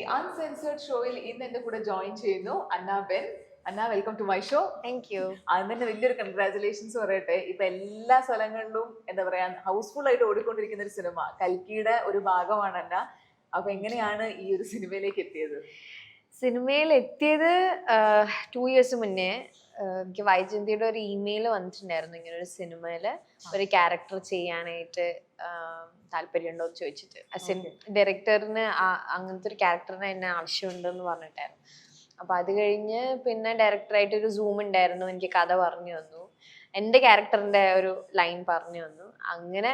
The uncensored ഷോയിൽ ഇന്ന് എന്റെ കൂടെ ജോയിൻ ചെയ്യുന്നു Anna Ben. Anna welcome to my show thank you അതിന് തന്നെ വലിയൊരു കൺഗ്രാചുലേഷൻസ് പറയട്ടെ. ഇപ്പൊ എല്ലാ സ്ഥലങ്ങളിലും എന്താ പറയാ ഹൗസ്ഫുൾ ആയിട്ട് ഓടിക്കൊണ്ടിരിക്കുന്ന ഒരു സിനിമ കൽക്കിയുടെ ഒരു ഭാഗമാണ് അന്ന. അപ്പൊ എങ്ങനെയാണ് ഈ ഒരു സിനിമയിലേക്ക് എത്തിയത്? സിനിമയിൽ എത്തിയത് ടു ഇയേഴ്സ് മുന്നേ. എനിക്ക് വൈജന്തിയുടെ ഒരു ഇമെയിൽ വന്നിട്ടുണ്ടായിരുന്നു ഇങ്ങനെ ഒരു സിനിമയിൽ ഒരു ക്യാരക്ടർ ചെയ്യാനായിട്ട് താല്പര്യമുണ്ടോ എന്ന് ചോദിച്ചിട്ട്. ഡയറക്ടറിന് അങ്ങനത്തെ ഒരു ക്യാരക്ടറിന് എന്നെ ആവശ്യമുണ്ടെന്ന് പറഞ്ഞിട്ടായിരുന്നു. അപ്പൊ അത് കഴിഞ്ഞ് പിന്നെ ഡയറക്ടറായിട്ട് ഒരു സൂം ഉണ്ടായിരുന്നു എനിക്ക് കഥ പറഞ്ഞു തന്നു. എന്റെ ക്യാരക്ടറിന്റെ ഒരു ലൈൻ പറഞ്ഞു തന്നു. അങ്ങനെ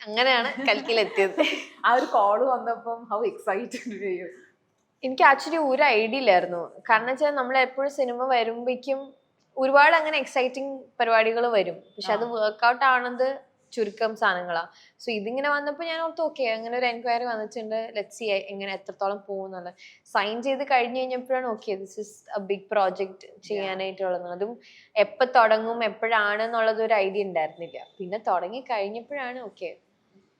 അങ്ങനെയാണ് കൽക്കിലെത്തിയത് ആ ഒരു കോൾ വന്നപ്പം ഹൗ എക്സൈറ്റഡ് എനിക്ക് ആക്ച്വലി ഒരു ഐഡിയ ഇല്ലായിരുന്നു. കാരണം വെച്ചാൽ നമ്മൾ എപ്പോഴും സിനിമ വരുമ്പോഴേക്കും ഒരുപാട് അങ്ങനെ എക്സൈറ്റിംഗ് പരിപാടികൾ വരും. പക്ഷെ അത് വർക്ക്ഔട്ട് ആണത് ചുരുക്കം സാധനങ്ങളാ. സോ ഇതിങ്ങനെ വന്നപ്പോൾ ഞാൻ ഓർത്ത് ഓക്കെ അങ്ങനെ ഒരു എൻക്വയറി വന്നിട്ടുണ്ട്. ലെറ്റ് സി എങ്ങനെ എത്രത്തോളം പോകുന്നുള്ള സൈൻ ചെയ്ത് കഴിഞ്ഞ് കഴിഞ്ഞപ്പോഴാണ് okay this is a big project ചെയ്യാനായിട്ടുള്ളത് അതും എപ്പോൾ തുടങ്ങും എപ്പോഴാണ് എന്നുള്ളത് ഒരു ഐഡിയ ഉണ്ടായിരുന്നില്ല. പിന്നെ തുടങ്ങി കഴിഞ്ഞപ്പോഴാണ് ഓക്കെ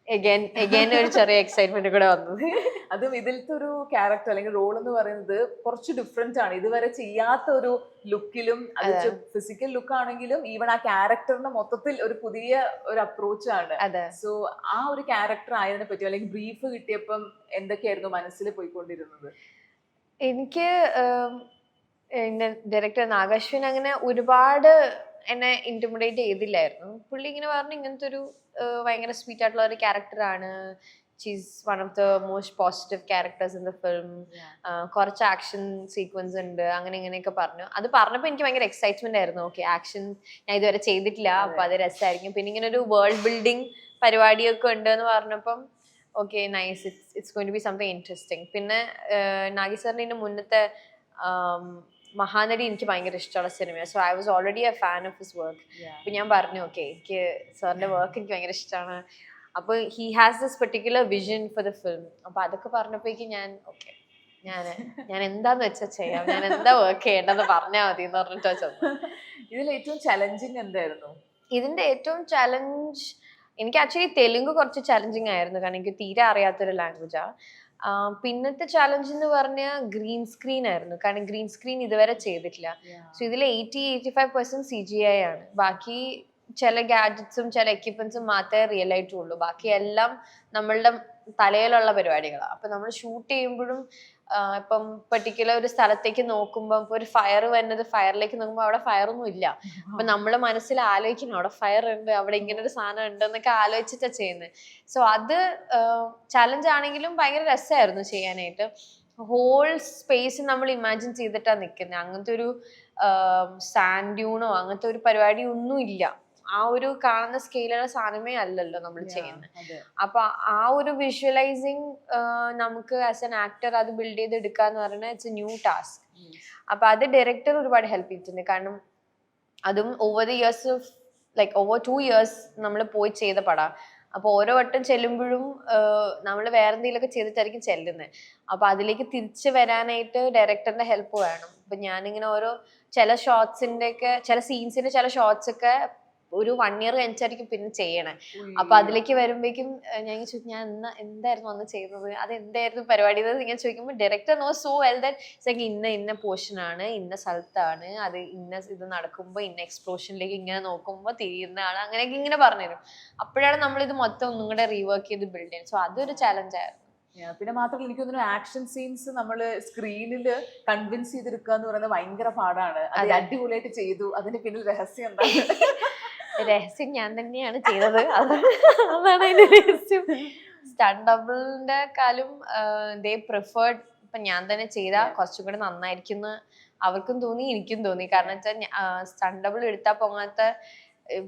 എഗൈൻ എഗൈൻ ഒരു ചെറിയ എക്സൈറ്റ്മെന്റ് കൂടെ വന്നത്. അതും ഇതിലത്തെ ഒരു ക്യാരക്ടർ അല്ലെങ്കിൽ റോൾ എന്ന് പറയുന്നത് കുറച്ച് ഡിഫറെന്റ് ആണ്. ഇതുവരെ ചെയ്യാത്ത ഒരു ലുക്കിലും അത് ഫിസിക്കൽ ലുക്ക് ആണെങ്കിലും ഈവൻ ആ ക്യാരക്ടറിന് മൊത്തത്തിൽ ഒരു പുതിയ ഒരു അപ്രോച്ച് ആണ്. സോ ആ ഒരു ക്യാരക്ടർ ആയതിനെ പറ്റി അല്ലെങ്കിൽ ബ്രീഫ് കിട്ടിയപ്പം എന്തൊക്കെയായിരുന്നു മനസ്സിൽ പോയിക്കൊണ്ടിരുന്നത്? എനിക്ക് ഡയറക്ടർ നാഗശ്വിൻ അങ്ങനെ ഒരുപാട് എന്നെ ഇന്റിമിഡേറ്റ് ചെയ്തില്ലായിരുന്നു. പുള്ളി ഇങ്ങനെ പറഞ്ഞു ഇങ്ങനത്തെ ഒരു ഭയങ്കര സ്വീറ്റ് ആയിട്ടുള്ള ഒരു ക്യാരക്ടറാണ് she's one of the most positive characters in the film കുറച്ച് ആക്ഷൻ സീക്വൻസ് ഉണ്ട്. അങ്ങനെ ഇങ്ങനെയൊക്കെ പറഞ്ഞു. അത് പറഞ്ഞപ്പോൾ എനിക്ക് ഭയങ്കര എക്സൈറ്റ്മെന്റ് ആയിരുന്നു. ഓക്കെ ആക്ഷൻ ഞാൻ ഇതുവരെ ചെയ്തിട്ടില്ല. അപ്പൊ അത് രസമായിരിക്കും പിന്നെ ഇങ്ങനെ ഒരു വേൾഡ് ബിൽഡിംഗ് പരിപാടിയൊക്കെ ഉണ്ട് എന്ന് പറഞ്ഞപ്പം okay nice it's it's going to be something interesting പിന്നെ നാഗി സാറിന്റെ മുന്നത്തെ മഹാനടി എനിക്ക് ഭയങ്കര ഇഷ്ടമുള്ള സിനിമയാണ് so I was already a fan of his work അപ്പൊ ഞാൻ പറഞ്ഞു ഓക്കെ എനിക്ക് സാറിന്റെ വർക്ക് എനിക്ക് ഭയങ്കര ഇഷ്ടമാണ്. അപ്പൊ he has this particular vision for the film അപ്പൊ അതൊക്കെ പറഞ്ഞപ്പോഴേക്കും ഞാൻ ഓക്കെ ഞാൻ ഞാൻ എന്താന്ന് വെച്ചാൽ ചെയ്യാം? ഞാൻ എന്താ വർക്ക് ചെയ്യേണ്ടതെന്ന് പറഞ്ഞാൽ മതി എന്ന് പറഞ്ഞിട്ടാ ചെന്നു ഇതിൽ ഏറ്റവും ചലഞ്ചിങ് എന്തായിരുന്നു? ഇതിന്റെ ഏറ്റവും ചലഞ്ച് എനിക്ക് ആക്ച്വലി തെലുങ്ക് കുറച്ച് ചലഞ്ചിങ് ആയിരുന്നു. കാരണം എനിക്ക് തീരെ അറിയാത്തൊരു ലാംഗ്വേജാ പിന്നത്തെ ചലഞ്ച് എന്ന് പറഞ്ഞ ഗ്രീൻ സ്ക്രീൻ ആയിരുന്നു. കാരണം ഗ്രീൻ സ്ക്രീൻ ഇതുവരെ ചെയ്തിട്ടില്ല. സോ ഇതിൽ eighty eighty five percent C G I ആണ്. ബാക്കി ചില ഗാഡ്ജറ്റ്സും ചില എക്യുപ്മെന്റ്സും മാത്രമേ റിയൽ ആയിട്ടുള്ളൂ. ബാക്കി എല്ലാം നമ്മളുടെ തലയിലുള്ള പരിപാടികളാണ് അപ്പൊ നമ്മൾ ഷൂട്ട് ചെയ്യുമ്പോഴും ഇപ്പം പെർട്ടിക്കുലർ ഒരു സ്ഥലത്തേക്ക് നോക്കുമ്പോൾ ഇപ്പൊ ഒരു ഫയർ വരുന്നത് ഫയറിലേക്ക് നോക്കുമ്പോൾ അവിടെ ഫയർ ഒന്നും ഇല്ല. അപ്പൊ നമ്മളെ മനസ്സിൽ ആലോചിക്കണം അവിടെ ഫയർ ഉണ്ട് അവിടെ ഇങ്ങനെ ഒരു സാധനം ഉണ്ട് എന്നൊക്കെ ആലോചിച്ചിട്ടാ ചെയ്യുന്നത് സോ അത് ചലഞ്ച് ആണെങ്കിലും ഭയങ്കര രസമായിരുന്നു ചെയ്യാനായിട്ട്. ഹോൾ സ്പേസ് നമ്മൾ ഇമാജിൻ ചെയ്തിട്ടാ നിൽക്കുന്നത് അങ്ങനത്തെ ഒരു സാൻഡ്യൂണോ അങ്ങനത്തെ ഒരു പരിപാടി ഒന്നും ഇല്ല ആ ഒരു കാണുന്ന സ്കെയിലുള്ള സാധനമേ അല്ലല്ലോ നമ്മൾ ചെയ്യുന്നത് അപ്പൊ ആ ഒരു വിഷ്വലൈസിങ് നമുക്ക് ആസ് എൻ ആക്ടർ അത് ബിൽഡ് ചെയ്തെടുക്കുക എന്ന് പറയുന്നത് ഇറ്റ്സ് എ ന്യൂ ടാസ്ക് അപ്പൊ അത് ഡയറക്ടർ ഒരുപാട് ഹെൽപ്പ് ചെയ്തിട്ടുണ്ട്. കാരണം അതും over the years of like over two years നമ്മൾ പോയി ചെയ്ത പടാ. അപ്പൊ ഓരോ വട്ടം ചെല്ലുമ്പോഴും നമ്മൾ വേറെ എന്തെങ്കിലുമൊക്കെ ചെയ്തിട്ടായിരിക്കും ചെല്ലുന്നത് അപ്പൊ അതിലേക്ക് തിരിച്ചു വരാനായിട്ട് ഡയറക്ടറിന്റെ ഹെൽപ്പ് വേണം. അപ്പൊ ഞാനിങ്ങനെ ഓരോ ചില ഷോർട്സിന്റെ ഒക്കെ ചില സീൻസിന്റെ ചില ഷോർട്സ് ഒക്കെ ഒരു വൺ ഇയർ കഴിഞ്ഞിട്ടായിരിക്കും പിന്നെ ചെയ്യണേ. അപ്പൊ അതിലേക്ക് വരുമ്പോഴേക്കും ഞാൻ ചോദിച്ചു ചോദിക്കും ഞാൻ എന്നാ എന്തായിരുന്നു അന്ന് ചെയ്തത്? അത് എന്തായിരുന്നു പരിപാടി ഇങ്ങനെ ചോദിക്കുമ്പോൾ director no so well that ഇന്ന ഇന്ന പോർഷൻ ആണ് ഇന്ന സ്ഥലത്താണ് അത് ഇന്ന ഇത് നടക്കുമ്പോൾ ഇന്ന എക്സ്പ്ലോഷനിലേക്ക് ഇങ്ങനെ നോക്കുമ്പോൾ തിരിയുന്നതാണ് അങ്ങനെയൊക്കെ ഇങ്ങനെ പറഞ്ഞുതരും. അപ്പോഴാണ് നമ്മൾ ഇത് മൊത്തം ഒന്നും കൂടെ റീവർക്ക് ചെയ്ത് ബിൽഡ് ചെയ്യുന്നത്. സോ അതൊരു ചലഞ്ച് ആയിരുന്നു. പിന്നെ മാത്രമല്ല എനിക്ക് തോന്നുന്നു ആക്ഷൻ സീൻസ് നമ്മൾ സ്ക്രീനിൽ കൺവിൻസ് ചെയ്തെടുക്കുക എന്ന് പറയുന്നത് ഭയങ്കര പാടാണ്. അത് അതെ. അടിപൊളിയായിട്ട് ചെയ്തു. അതിന്റെ പിന്നിൽ രഹസ്യം എന്താണ്? രഹസ്യം ഞാൻ തന്നെയാണ് ചെയ്തത്. അത് അതാണ് അതിന്റെ രഹസ്യം. സ്റ്റണ്ടബിളിന്റെ കാലും ദേ പ്രിഫേർഡ് ഇപ്പൊ ഞാൻ തന്നെ ചെയ്ത കുറച്ചും കൂടെ നന്നായിരിക്കുന്നു അവർക്കും തോന്നി എനിക്കും തോന്നി. കാരണം വെച്ചാൽ സ്റ്റണ്ടബിൾ എടുത്താൽ പോകാത്ത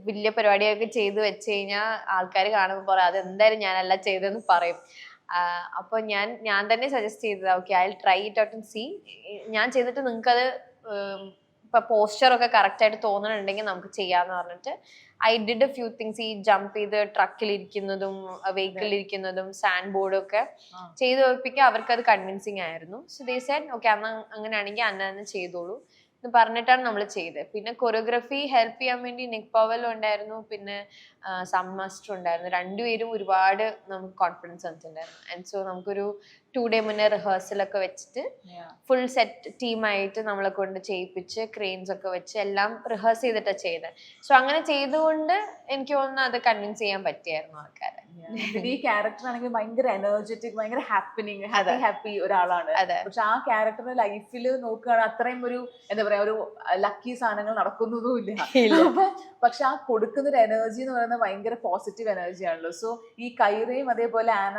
വലിയ പരിപാടിയൊക്കെ ചെയ്തു വെച്ച് കഴിഞ്ഞാൽ ആൾക്കാർ കാണുമ്പോൾ പറയാം അതെന്തായാലും ഞാനല്ല ചെയ്തതെന്ന് പറയും. അപ്പോൾ അപ്പൊ ഞാൻ ഞാൻ തന്നെ സജസ്റ്റ് ചെയ്തത് okay I try it out and see ഞാൻ ചെയ്തിട്ട് നിങ്ങൾക്കത് ഇപ്പൊ പോസ്റ്റർ ഒക്കെ കറക്റ്റ് ആയിട്ട് തോന്നുന്നുണ്ടെങ്കിൽ നമുക്ക് ചെയ്യാന്ന് പറഞ്ഞിട്ട് I did a few things ഈ ജമ്പ് ചെയ്ത് ട്രക്കിൽ ഇരിക്കുന്നതും വെഹിക്കിളിൽ ഇരിക്കുന്നതും സാൻഡ് ബോർഡും ഒക്കെ. ചെയ്ത് ഒപ്പിക്കുക അവർക്ക് അത് കൺവിൻസിങ് ആയിരുന്നു. സോ ദേ സെഡ് ഓക്കെ അന്ന് അങ്ങനെയാണെങ്കിൽ അന്ന തന്നെ ചെയ്തോളൂ. എന്ന് പറഞ്ഞിട്ടാണ് നമ്മൾ ചെയ്തത്. പിന്നെ കൊറിയോഗ്രഫി ഹെൽപ്പ് ചെയ്യാൻ വേണ്ടി നിക് പവൽ ഉണ്ടായിരുന്നു. പിന്നെ സം മാസ്റ്റർ ഉണ്ടായിരുന്നു. രണ്ടുപേരും ഒരുപാട് നമുക്ക് കോൺഫിഡൻസ് തന്നിട്ടുണ്ടായിരുന്നു ആൻഡ് സോ നമുക്കൊരു ടു ഡേ മുന്നേ റിഹേഴ്സൽ ഒക്കെ വെച്ചിട്ട് ഫുൾ സെറ്റ് ടീമായിട്ട് നമ്മളെ കൊണ്ട് ചെയ്യിപ്പിച്ച് ക്രെയിൻസ് ഒക്കെ വെച്ച് എല്ലാം റിഹേഴ്സ് ചെയ്തിട്ടാണ് ചെയ്തത്. സോ അങ്ങനെ ചെയ്തുകൊണ്ട് എനിക്ക് തോന്നുന്നു അത് കൺവിൻസ് ചെയ്യാൻ പറ്റിയായിരുന്നു ആൾക്കാരെ. ഈ ക്യാരക്ടർ ആണെങ്കിൽ ഭയങ്കര എനർജറ്റിക് ഭയങ്കര ഹാപ്പിനിങ് ഹാപ്പി ഹാപ്പി ഒരാളാണ്. പക്ഷെ ആ ക്യാരക്ടറിന്റെ ലൈഫിൽ നോക്കുകയാണ് അത്രയും ഒരു എന്താ പറയാ ഒരു ലക്കി സാധനങ്ങൾ നടക്കുന്നതുമില്ല ഇല്ല. പക്ഷെ ആ കൊടുക്കുന്ന ഒരു എനർജി എന്ന് പറയുന്നത് ഭയങ്കര പോസിറ്റീവ് എനർജി ആണല്ലോ. സോ ഈ കൈറയും അതേപോലെ ആന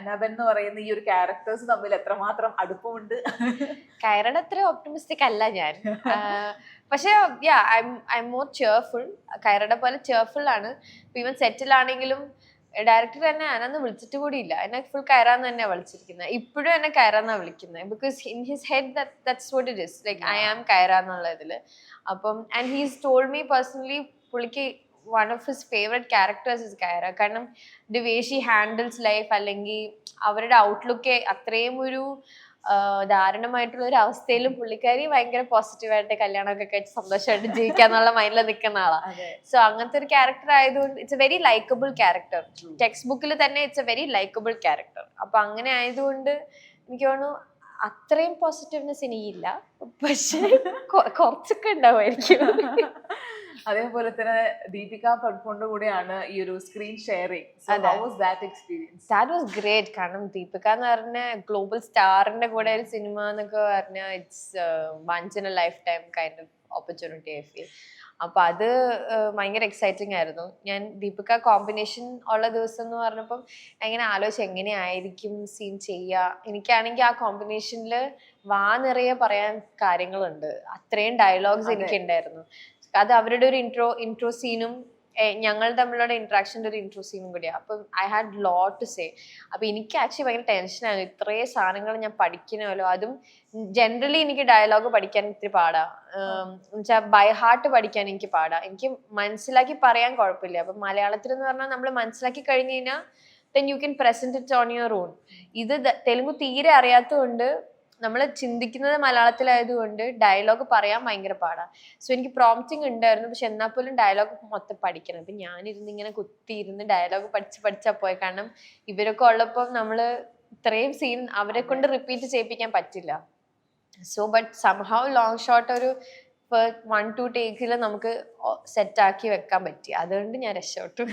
അനാബൻ എന്ന് പറയുന്ന ഈ ഒരു ക്യാരക്ടേഴ്സ് തമ്മിൽ എത്രമാത്രം അടുപ്പമുണ്ട്? കൈറയുടെ അത്ര ഓപ്റ്റമിസ്റ്റിക് അല്ല ഞാൻ. പക്ഷെ yeah I I more cheerful കൈറയുടെ പോലെ ചെയർഫുൾ ആണ്. ഇപ്പൊ ഇവൻ സെറ്റിലാണെങ്കിലും ഡയറക്ടർ തന്നെ അനന്ന് വിളിച്ചിട്ട് കൂടി ഇല്ല എന്നെ ഫുൾ കയറാന്ന് തന്നെ വിളിച്ചിരിക്കുന്നത് ഇപ്പോഴും എന്നെ കയറാന്നാണ് വിളിക്കുന്നത് because in his head that's what it is like I am കയറാന്നുള്ള ഇതിൽ അപ്പം and he's told me personally പുള്ളിക്ക് one of his favourite characters is Kaira. കാരണം the way she handles life അല്ലെങ്കിൽ അവരുടെ ഔട്ട്ലുക്ക് അത്രയും ഒരു ദാരുണമായിട്ടുള്ള ഒരു അവസ്ഥയിലും പുള്ളിക്കാരി ഭയങ്കര പോസിറ്റീവായിട്ട് കല്യാണമൊക്കെ കഴിച്ച് സന്തോഷമായിട്ട് ജീവിക്കാന്നുള്ള മൈൻഡിൽ നിൽക്കുന്ന ആളാണ് സോ അങ്ങനത്തെ ഒരു ക്യാരക്ടർ ആയതുകൊണ്ട് it's a very likeable character text ബുക്കിൽ തന്നെ it's a very likeable character അപ്പൊ അങ്ങനെ ആയതുകൊണ്ട് എനിക്ക് തോന്നുന്നു അത്രയും പോസിറ്റീവ്നെസ് ഇനിയില്ല പക്ഷെ കുറച്ചൊക്കെ ഉണ്ടാവുമായിരിക്കും. അതേപോലെ തന്നെ ദീപിക പഡ്കോണിന്റെ കൂടെയാണ് ഈ ഒരു screen sharing experience that was great കാരണം ദീപിക എന്ന് പറഞ്ഞ ഗ്ലോബൽ സ്റ്റാറിന്റെ കൂടെ ഒരു സിനിമ എന്നൊക്കെ പറഞ്ഞാൽ it's once in a lifetime kind of opportunity I feel അപ്പൊ അത് uh, ഭയങ്കര എക്സൈറ്റിംഗ് ആയിരുന്നു. ഞാൻ ദീപിക കോമ്പിനേഷൻ ഉള്ള ദിവസം എന്ന് പറഞ്ഞപ്പം എങ്ങനെ ഇങ്ങനെ ആലോചിച്ച് എങ്ങനെയായിരിക്കും സീൻ ചെയ്യുക എനിക്കാണെങ്കിൽ ആ കോമ്പിനേഷനിൽ വാ നിറയെ പറയാൻ കാര്യങ്ങളുണ്ട്. അത്രയും ഡയലോഗ്സ് അതെ. അത് അവരുടെ ഒരു ഇൻട്രോ ഇൻട്രോ സീനും ഞങ്ങൾ തമ്മിലുള്ള ഇൻട്രാക്ഷന്റെ ഒരു ഇൻട്രോ സീനും കൂടിയാണ് അപ്പം I had lot to say അപ്പം എനിക്ക് ആക്ച്വലി ഭയങ്കര ടെൻഷനായിരുന്നു ഇത്രയും സാധനങ്ങൾ ഞാൻ പഠിക്കണമല്ലോ. അതും ജനറലി എനിക്ക് ഡയലോഗ് പഠിക്കാൻ ഇത്തിരി പാടാ. എന്നുവെച്ചാൽ ബൈ ഹാർട്ട് പഠിക്കാൻ എനിക്ക് പാടാ. എനിക്ക് മനസ്സിലാക്കി പറയാൻ കുഴപ്പമില്ല. അപ്പം മലയാളത്തിൽ എന്ന് പറഞ്ഞാൽ നമ്മൾ മനസ്സിലാക്കി കഴിഞ്ഞു കഴിഞ്ഞാൽ then you can present it on your own ഇത് തെലുങ്ക് തീരെ അറിയാത്തതുകൊണ്ട് നമ്മൾ ചിന്തിക്കുന്നത് മലയാളത്തിലായതുകൊണ്ട് ഡയലോഗ് പറയാൻ ഭയങ്കര പാടാണ് സോ എനിക്ക് പ്രോംപ്റ്റിംഗ് ഉണ്ടായിരുന്നു. പക്ഷെ എന്നാൽ പോലും ഡയലോഗ് മൊത്തം പഠിക്കണം. അപ്പം ഞാനിരുന്ന് ഇങ്ങനെ കുത്തിയിരുന്ന് ഡയലോഗ് പഠിച്ച് പഠിച്ചാൽ പോയ. കാരണം ഇവരൊക്കെ ഉള്ളപ്പോൾ നമ്മൾ ഇത്രയും സീൻ അവരെ കൊണ്ട് റിപ്പീറ്റ് ചെയ്യിപ്പിക്കാൻ പറ്റില്ല. So but somehow long shot ഒരു വൺ ടു ടേക്കിൽ നമുക്ക് സെറ്റ് ആക്കി വെക്കാൻ പറ്റി. അതുകൊണ്ട് ഞാൻ രക്ഷപ്പെട്ടു.